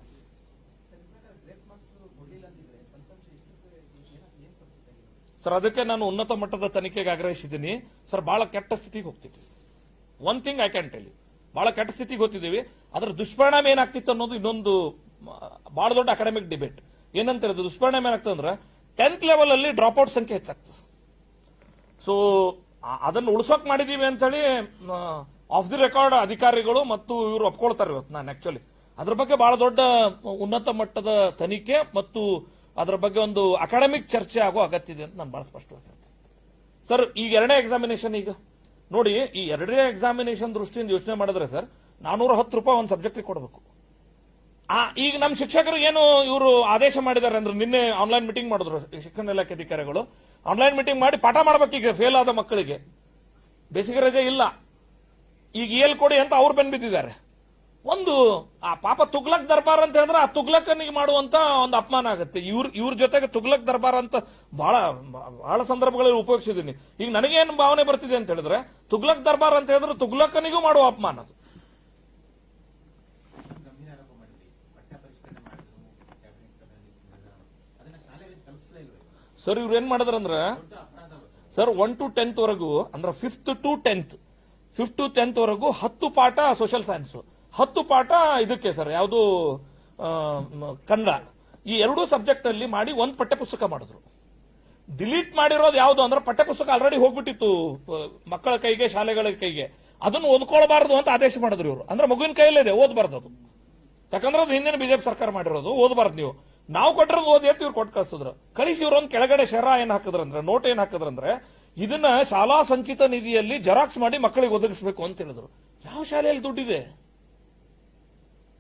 ಸರ್, ಅದಕ್ಕೆ ನಾನು ಉನ್ನತ ಮಟ್ಟದ ತನಿಖೆಗೆ ಆಗ್ರಹಿಸಿದ್ದೀನಿ. ಸರ್ ಬಹಳ ಕೆಟ್ಟ ಸ್ಥಿತಿಗೆ ಹೋಗ್ತಿದ್ವಿ. One thing I can tell you ಬಹಳ ಕೆಟ್ಟ ಸ್ಥಿತಿಗೆ ಹೋಗ್ತಿದ್ದೀವಿ. ಅದರ ದುಷ್ಪರಿಣಾಮ ಏನಾಗ್ತಿತ್ತು ಅನ್ನೋದು ಇನ್ನೊಂದು ಬಹಳ ದೊಡ್ಡ ಅಕಾಡೆಮಿಕ್ ಡಿಬೇಟ್ ಏನಂತ ಹೇಳಿದ್ರೆ ದುಷ್ಪರಿಣಾಮ ಏನಾಗ್ತದೆ ಅಂದ್ರೆ ಟೆಂತ್ ಲೆವೆಲ್ ಅಲ್ಲಿ ಡ್ರಾಪ್ ಔಟ್ ಸಂಖ್ಯೆ ಹೆಚ್ಚಾಗ್ತದೆ. ಸೊ ಅದನ್ನು ಉಳಿಸೋಕೆ ಮಾಡಿದೀವಿ ಅಂತ ಹೇಳಿ ಆಫ್ ದಿ ರೆಕಾರ್ಡ್ ಅಧಿಕಾರಿಗಳು ಮತ್ತು ಇವರು ಒಪ್ಕೊಳ್ತಾರೆ ಇವತ್ತು ನಾನು ಆಕ್ಚುಲಿ ಅದ್ರ ಬಗ್ಗೆ ಬಹಳ ದೊಡ್ಡ ಉನ್ನತ ಮಟ್ಟದ ತನಿಖೆ ಮತ್ತು ಅದರ ಬಗ್ಗೆ ಒಂದು ಅಕಾಡೆಮಿಕ್ ಚರ್ಚೆ ಆಗೋ ಅಗತ್ಯ ಇದೆ ಅಂತ ನಾನು ಬಹಳ ಸ್ಪಷ್ಟವಾಗಿ ಹೇಳ್ತೇನೆ. ಸರ್ ಈಗ ಎರಡನೇ ಎಕ್ಸಾಮಿನೇಷನ್ ಈಗ. ನೋಡಿ, ಈ ಎರಡನೇ ಎಕ್ಸಾಮಿನೇಷನ್ ದೃಷ್ಟಿಯಿಂದ ಯೋಚನೆ ಮಾಡಿದ್ರೆ ಸರ್ ನಾನೂರ ಹತ್ತು ರೂಪಾಯಿ ಒಂದು ಸಬ್ಜೆಕ್ಟ್ ಕೊಡಬೇಕು. ಆ, ಈಗ ನಮ್ಮ ಶಿಕ್ಷಕರು ಏನು ಇವರು ಆದೇಶ ಮಾಡಿದ್ದಾರೆ ಅಂದ್ರೆ ನಿನ್ನೆ ಆನ್ಲೈನ್ ಮೀಟಿಂಗ್ ಮಾಡಿದ್ರು ಶಿಕ್ಷಣ ಇಲಾಖೆ ಅಧಿಕಾರಿಗಳು. ಆನ್ಲೈನ್ ಮೀಟಿಂಗ್ ಮಾಡಿ ಪಾಠ ಮಾಡ್ಬೇಕು ಈಗ ಫೇಲ್ ಆದ ಮಕ್ಕಳಿಗೆ. ಬೇಸಿಗೆ ರಜೆ ಇಲ್ಲ. ಈಗ ಏಲ್ ಕೊಡಿ ಅಂತ ಅವ್ರು ಬೆನ್ ಬಿದ್ದಿದ್ದಾರೆ ಒಂದು, ಆ ಪಾಪ ತುಗ್ಲಕ್ ದರ್ಬಾರ್ ಅಂತ ಹೇಳಿದ್ರೆ ಆ ತುಗ್ಲಕ್ಕನಿಗೆ ಮಾಡುವಂತ ಒಂದು ಅಪಮಾನ ಆಗುತ್ತೆ. ಇವ್ರ ಇವ್ರ ಜೊತೆಗೆ ತುಗ್ಲಕ್ ದರ್ಬಾರ್ ಅಂತ ಬಹಳ ಬಹಳ ಸಂದರ್ಭಗಳಲ್ಲಿ ಉಪಯೋಗಿಸಿದ್ದೀನಿ. ಈಗ ನನಗೇನು ಭಾವನೆ ಬರ್ತಿದೆ ಅಂತ ಹೇಳಿದ್ರೆ, ತುಗ್ಲಕ್ ದರ್ಬಾರ್ ಅಂತ ಹೇಳಿದ್ರೆ ತುಗ್ಲಕ್ಕನಿಗೂ ಮಾಡುವ ಅಪಮಾನ ಅದು. ಸರ್, ಇವ್ರು ಏನ್ ಮಾಡಿದ್ರಂದ್ರೆ, ಸರ್, ಒನ್ ಟು ಟೆಂತ್ ವರೆಗೂ, ಅಂದ್ರೆ fifth to tenth fifth to tenth ವರೆಗೂ ಹತ್ತು ಪಾಠ ಸೋಷಿಯಲ್ ಸೈನ್ಸ್ ಹತ್ತು ಪಾಠ ಇದಕ್ಕೆ ಸರ್ ಯಾವುದು ಕನ್ನಡ. ಈ ಎರಡೂ ಸಬ್ಜೆಕ್ಟ್ ಅಲ್ಲಿ ಮಾಡಿ ಒಂದು ಪಠ್ಯಪುಸ್ತಕ ಮಾಡಿದ್ರು. ಡಿಲೀಟ್ ಮಾಡಿರೋದು ಯಾವುದು ಅಂದ್ರೆ ಪಠ್ಯಪುಸ್ತಕ ಆಲ್ರೆಡಿ ಹೋಗ್ಬಿಟ್ಟಿತ್ತು ಮಕ್ಕಳ ಕೈಗೆ, ಶಾಲೆಗಳ ಕೈಗೆ. ಅದನ್ನು ಓದ್ಕೊಳ್ಬಾರ್ದು ಅಂತ ಆದೇಶ ಮಾಡಿದ್ರು ಇವರು. ಅಂದ್ರೆ ಮಗುವಿನ ಕೈಯಲ್ಲಿದೆ ಓದಬಾರ್ದು ಅದು. ಯಾಕಂದ್ರೆ ಅದು ಹಿಂದಿನ ಬಿಜೆಪಿ ಸರ್ಕಾರ ಮಾಡಿರೋದು, ಓದಬಾರ್ದು ನೀವು. ನಾವು ಕೊಟ್ಟಿರೋದು ಓದಿ ಅಂತ ಇವ್ರು ಕೊಟ್ಟು ಕಳಿಸಿದ್ರು. ಕಳಿಸಿ ಇವ್ರು ಒಂದು ಕೆಳಗಡೆ ಶರ ಏನ್ ಹಾಕಿದ್ರಂದ್ರೆ ನೋಟ್ ಏನ್ ಹಾಕಿದ್ರಂದ್ರೆ ಇದನ್ನ ಶಾಲಾ ಸಂಚಿತ ನಿಧಿಯಲ್ಲಿ ಜೆರಾಕ್ಸ್ ಮಾಡಿ ಮಕ್ಕಳಿಗೆ ಒದಗಿಸಬೇಕು ಅಂತ ಹೇಳಿದ್ರು. ಯಾವ ಶಾಲೆಯಲ್ಲಿ ದುಡ್ಡಿದೆ?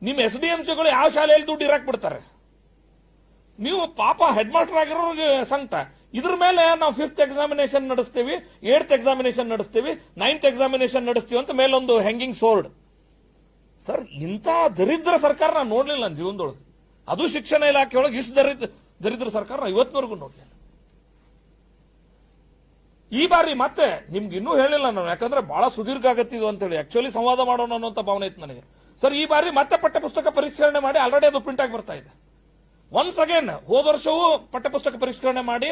ನಿಮ್ಮ ಎಸ್ ಡಿ ಎಂ ಸಿಗಳು ಯಾವ ಶಾಲೆಯಲ್ಲಿ ದುಡ್ಡು ಇರಾಕ್ ಬಿಡ್ತಾರೆ ನೀವು ಪಾಪ ಹೆಡ್ ಮಾಸ್ಟರ್ ಆಗಿರೋರಿಗೆ ಸಂಕಟ. ಇದ್ರ ಮೇಲೆ ನಾವು ಫಿಫ್ತ್ ಎಕ್ಸಾಮಿನೇಷನ್ ನಡೆಸ್ತೀವಿ ಏಟ್ ಎಕ್ಸಾಮಿನೇಷನ್ ನಡೆಸ್ತೀವಿ ನೈನ್ತ್ ಎಕ್ಸಾಮಿನೇಷನ್ ನಡೆಸ್ತೀವಿ ಅಂತ ಮೇಲೊಂದು ಹ್ಯಾಂಗಿಂಗ್ ಸೋರ್ಡ್ ಸರ್, ಇಂಥ ದರಿದ್ರ ಸರ್ಕಾರ ನಾನು ನೋಡ್ಲಿಲ್ಲ ನನ್ನ ಜೀವನದೊಳಗೆ. ಅದು ಶಿಕ್ಷಣ ಇಲಾಖೆಯೊಳಗೆ ಇಷ್ಟು ದರಿದ್ರ ದರಿದ್ರ ಸರ್ಕಾರ ಇವತ್ತಿನವರೆಗೂ ನೋಡ್ಲಿಲ್ಲ. ಈ ಬಾರಿ ಮತ್ತೆ ನಿಮ್ಗೆ ಇನ್ನೂ ಹೇಳಿಲ್ಲ ನಾನು, ಯಾಕಂದ್ರೆ ಬಹಳ ಸುದೀರ್ಘ ಆಗತ್ತಿದ್ದು ಅಂತ ಹೇಳಿ ಆಕ್ಚುಲಿ ಸಂವಾದ ಮಾಡೋಣ ಅನ್ನೋಂಥ ಭಾವನೆ ಇತ್ತು ನನಗೆ. ಸರ್ ಈ ಬಾರಿ ಮತ್ತೆ ಪಠ್ಯಪುಸ್ತಕ ಪರಿಷ್ಕರಣೆ ಮಾಡಿ ಆಲ್ರೆಡಿ ಅದು ಪ್ರಿಂಟ್ ಆಗಿ ಬರ್ತಾ ಇದೆ. ಒನ್ಸ್ ಅಗೇನ್ ಹೋದ ವರ್ಷವೂ ಪಠ್ಯಪುಸ್ತಕ ಪರಿಷ್ಕರಣೆ ಮಾಡಿ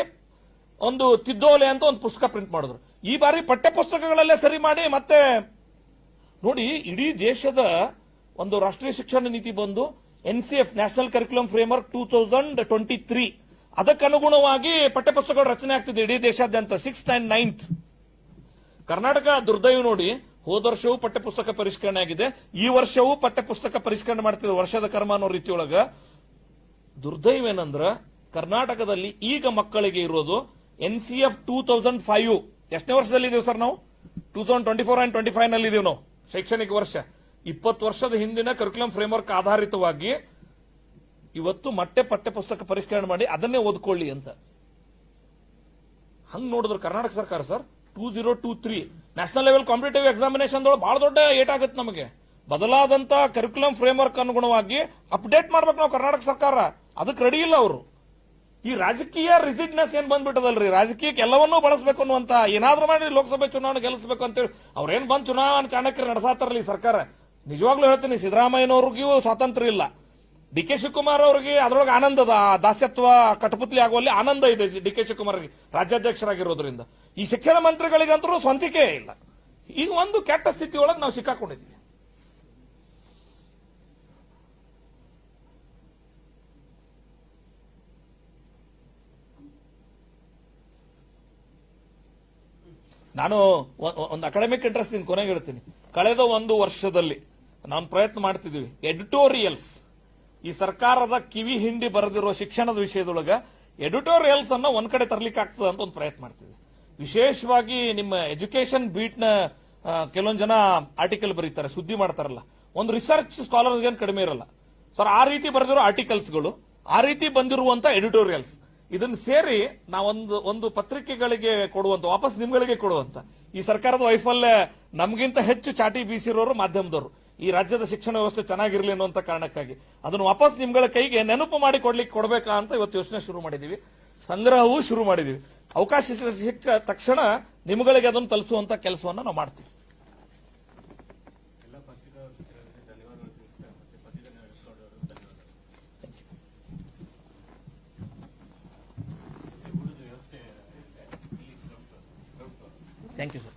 ಒಂದು ತಿದ್ದೋಲೆ ಅಂತ ಒಂದು ಪುಸ್ತಕ ಪ್ರಿಂಟ್ ಮಾಡಿದ್ರು. ಈ ಬಾರಿ ಪಠ್ಯಪುಸ್ತಕಗಳಲ್ಲೇ ಸರಿ ಮಾಡಿ ಮತ್ತೆ ನೋಡಿ, ಇಡೀ ದೇಶದ ಒಂದು ರಾಷ್ಟ್ರೀಯ ಶಿಕ್ಷಣ ನೀತಿ ಬಂದು N C F national curriculum framework two thousand twenty three ಅದಕ್ಕನುಗುಣವಾಗಿ ಪಠ್ಯಪುಸ್ತಕಗಳು ರಚನೆ ಆಗ್ತಿದೆ ಇಡೀ ದೇಶಾದ್ಯಂತ ಸಿಕ್ಸ್ತ್ ಅಂಡ್ ನೈನ್ತ್ ಕರ್ನಾಟಕ ದುರ್ದೈವ ನೋಡಿ, ಹೋದ ವರ್ಷವೂ ಪಠ್ಯಪುಸ್ತಕ ಪರಿಷ್ಕರಣೆ ಆಗಿದೆ. ಈ ವರ್ಷವೂ ಪಠ್ಯಪುಸ್ತಕ ಪರಿಷ್ಕರಣೆ ಮಾಡ್ತಿದೆ ವರ್ಷದ ಕರ್ಮ ಅನ್ನೋ ರೀತಿಯೊಳಗ. ದುರ್ದೈವ ಏನಂದ್ರ, ಕರ್ನಾಟಕದಲ್ಲಿ ಈಗ ಮಕ್ಕಳಿಗೆ ಇರೋದು N C F two thousand five ಎಷ್ಟನೇ ವರ್ಷದಲ್ಲಿ ಇದೀವಿ ಸರ್ ನಾವು? Two thousand twenty four and twenty ಫೈವ್ನಲ್ಲಿ ಇದೀವಿ ನಾವು, ಶೈಕ್ಷಣಿಕ ವರ್ಷ. ಇಪ್ಪತ್ತು ವರ್ಷದ ಹಿಂದಿನ ಕರಿಕುಲಮ್ ಫ್ರೇಮ್ವರ್ಕ್ ಆಧಾರಿತವಾಗಿ ಇವತ್ತು ಮತ್ತೆ ಪಠ್ಯಪುಸ್ತಕ ಪರಿಷ್ಕರಣೆ ಮಾಡಿ ಅದನ್ನೇ ಓದ್ಕೊಳ್ಳಿ ಅಂತ. ಹಂಗ್ ನೋಡಿದ್ರು ಕರ್ನಾಟಕ ಸರ್ಕಾರ, sir. Two zero two three national level competitive examination ಬಹಳ ದೊಡ್ಡ ಏಟ್ ಆಗುತ್ತೆ ನಮಗೆ. ಬದಲಾದಂತ ಕರಿಕ್ಯುಲಮ್ ಫ್ರೇಮ್ವರ್ಕ್ ಅನುಗುಣವಾಗಿ ಅಪ್ಡೇಟ್ ಮಾಡ್ಬೇಕು ನಾವು ಕರ್ನಾಟಕ ಸರ್ಕಾರ. ಅದಕ್ಕೆ ರೆಡಿ ಇಲ್ಲ ಅವರು. ಈ ರಾಜಕೀಯ ರಿಸಿಡ್ನೆಸ್ ಏನ್ ಬಂದ್ಬಿಟ್ಟದಲ್ರಿ? ರಾಜಕೀಯಕ್ಕೆ ಎಲ್ಲವನ್ನೂ ಬಳಸಬೇಕು ಅನ್ನುವಂತ ಏನಾದ್ರೂ ಮಾಡಿ ಲೋಕಸಭೆ ಚುನಾವಣೆ ಗೆಲ್ಲಿಸಬೇಕು ಅಂತೇಳಿ. ಅವ್ರೇನ್ ಬಂದ್ ಚುನಾವಣೆ ಚಾಣಕ್ಯ ನಡೆಸಾತಾರಲ್ಲ ಸರ್ಕಾರ? ನಿಜವಾಗ್ಲೂ ಹೇಳ್ತೀನಿ, ಸಿದ್ದರಾಮಯ್ಯನವ್ರಿಗೂ ಸ್ವಾತಂತ್ರ್ಯ ಇಲ್ಲ. ಡಿ ಕೆ ಶಿವಕುಮಾರ್ ಅವರಿಗೆ ಅದರೊಳಗೆ ಆನಂದ ಅದ ದಾಸ್ಯತ್ವ, ಕಟಪುತ್ಲಿ ಆಗುವಲ್ಲಿ ಆನಂದ ಇದೆ ಡಿ ಕೆ ಶಿವಕುಮಾರ್ ರಾಜ್ಯಾಧ್ಯಕ್ಷರಾಗಿರೋದ್ರಿಂದ. ಈ ಶಿಕ್ಷಣ ಮಂತ್ರಿಗಳಿಗಂತರೂ ಸ್ವಂತಿಕೆ ಇಲ್ಲ. ಈಗ ಒಂದು ಕೆಟ್ಟ ಸ್ಥಿತಿ ಒಳಗೆ ನಾವು ಸಿಕ್ಕಾಕೊಂಡಿದ್ದೀವಿ. ನಾನು ಒಂದು ಅಕಾಡೆಮಿಕ್ ಇಂಟ್ರೆಸ್ಟ್ ಕೊನೆಗೆ ಹೇಳ್ತೀನಿ. ಕಳೆದ ಒಂದು ವರ್ಷದಲ್ಲಿ ನಾವು ಪ್ರಯತ್ನ ಮಾಡ್ತಿದೀವಿ ಎಡಿಟೋರಿಯಲ್ಸ್. ಈ ಸರ್ಕಾರದ ಕಿವಿ ಹಿಂಡಿ ಬರೆದಿರೋ ಶಿಕ್ಷಣದ ವಿಷಯದೊಳಗ ಎಡಿಟೋರಿಯಲ್ಸ್ ಅನ್ನ ಒಂದ್ ಕಡೆ ತರ್ಲಿಕ್ಕೆ ಆಗ್ತದೆ ಅಂತ ಒಂದು ಪ್ರಯತ್ನ ಮಾಡ್ತೀವಿ. ವಿಶೇಷವಾಗಿ ನಿಮ್ಮ ಎಜುಕೇಶನ್ ಬೀಟ್ನ ಆ, ಜನ ಆರ್ಟಿಕಲ್ ಬರೀತಾರೆ ಸುದ್ದಿ ಮಾಡ್ತಾರಲ್ಲ. ಒಂದು ರಿಸರ್ಚ್ ಸ್ಕಾಲರ್ಸ್ ಏನು ಕಡಿಮೆ ಇರಲ್ಲ. ಸರ್ ಆ ರೀತಿ ಬರೆದಿರೋ ಆರ್ಟಿಕಲ್ಸ್ಗಳು ಆ ರೀತಿ ಬಂದಿರುವಂತ ಎಡಿಟೋರಿಯಲ್ಸ್. ಇದನ್ನ ಸೇರಿ ನಾವೊಂದು ಒಂದು ಪತ್ರಿಕೆಗಳಿಗೆ ಕೊಡುವಂತ ವಾಪಸ್ ನಿಮ್ಗಳಿಗೆ ಕೊಡುವಂತ ಈ ಸರ್ಕಾರದ ವೈಫಲ್ಯ ನಮಗಿಂತ ಹೆಚ್ಚು ಚಾಟಿ ಬೀಸಿರೋರು ಮಾಧ್ಯಮದವರು. ಈ ರಾಜ್ಯದ ಶಿಕ್ಷಣ ವ್ಯವಸ್ಥೆ ಚೆನ್ನಾಗಿರಲಿ ಅನ್ನುವಂಥ ಕಾರಣಕ್ಕಾಗಿ. ಅದನ್ನು ವಾಪಸ್ ನಿಮ್ಗಳ ಕೈಗೆ ನೆನಪು ಮಾಡಿ ಕೊಡ್ಲಿಕ್ಕೆ ಕೊಡಬೇಕಾ ಅಂತ ಇವತ್ತು ಯೋಚನೆ ಶುರು ಮಾಡಿದೀವಿ. ಸಂಗ್ರಹವೂ ಶುರು ಮಾಡಿದೀವಿ. ಅವಕಾಶ ಸಿಕ್ಕ- ತಕ್ಷಣ ನಿಮ್ಗಳಿಗೆ ಅದನ್ನು ತಲುಪಿಸುವಂತ ಕೆಲಸವನ್ನ ನಾವು ಮಾಡ್ತೀವಿ. Thank you sir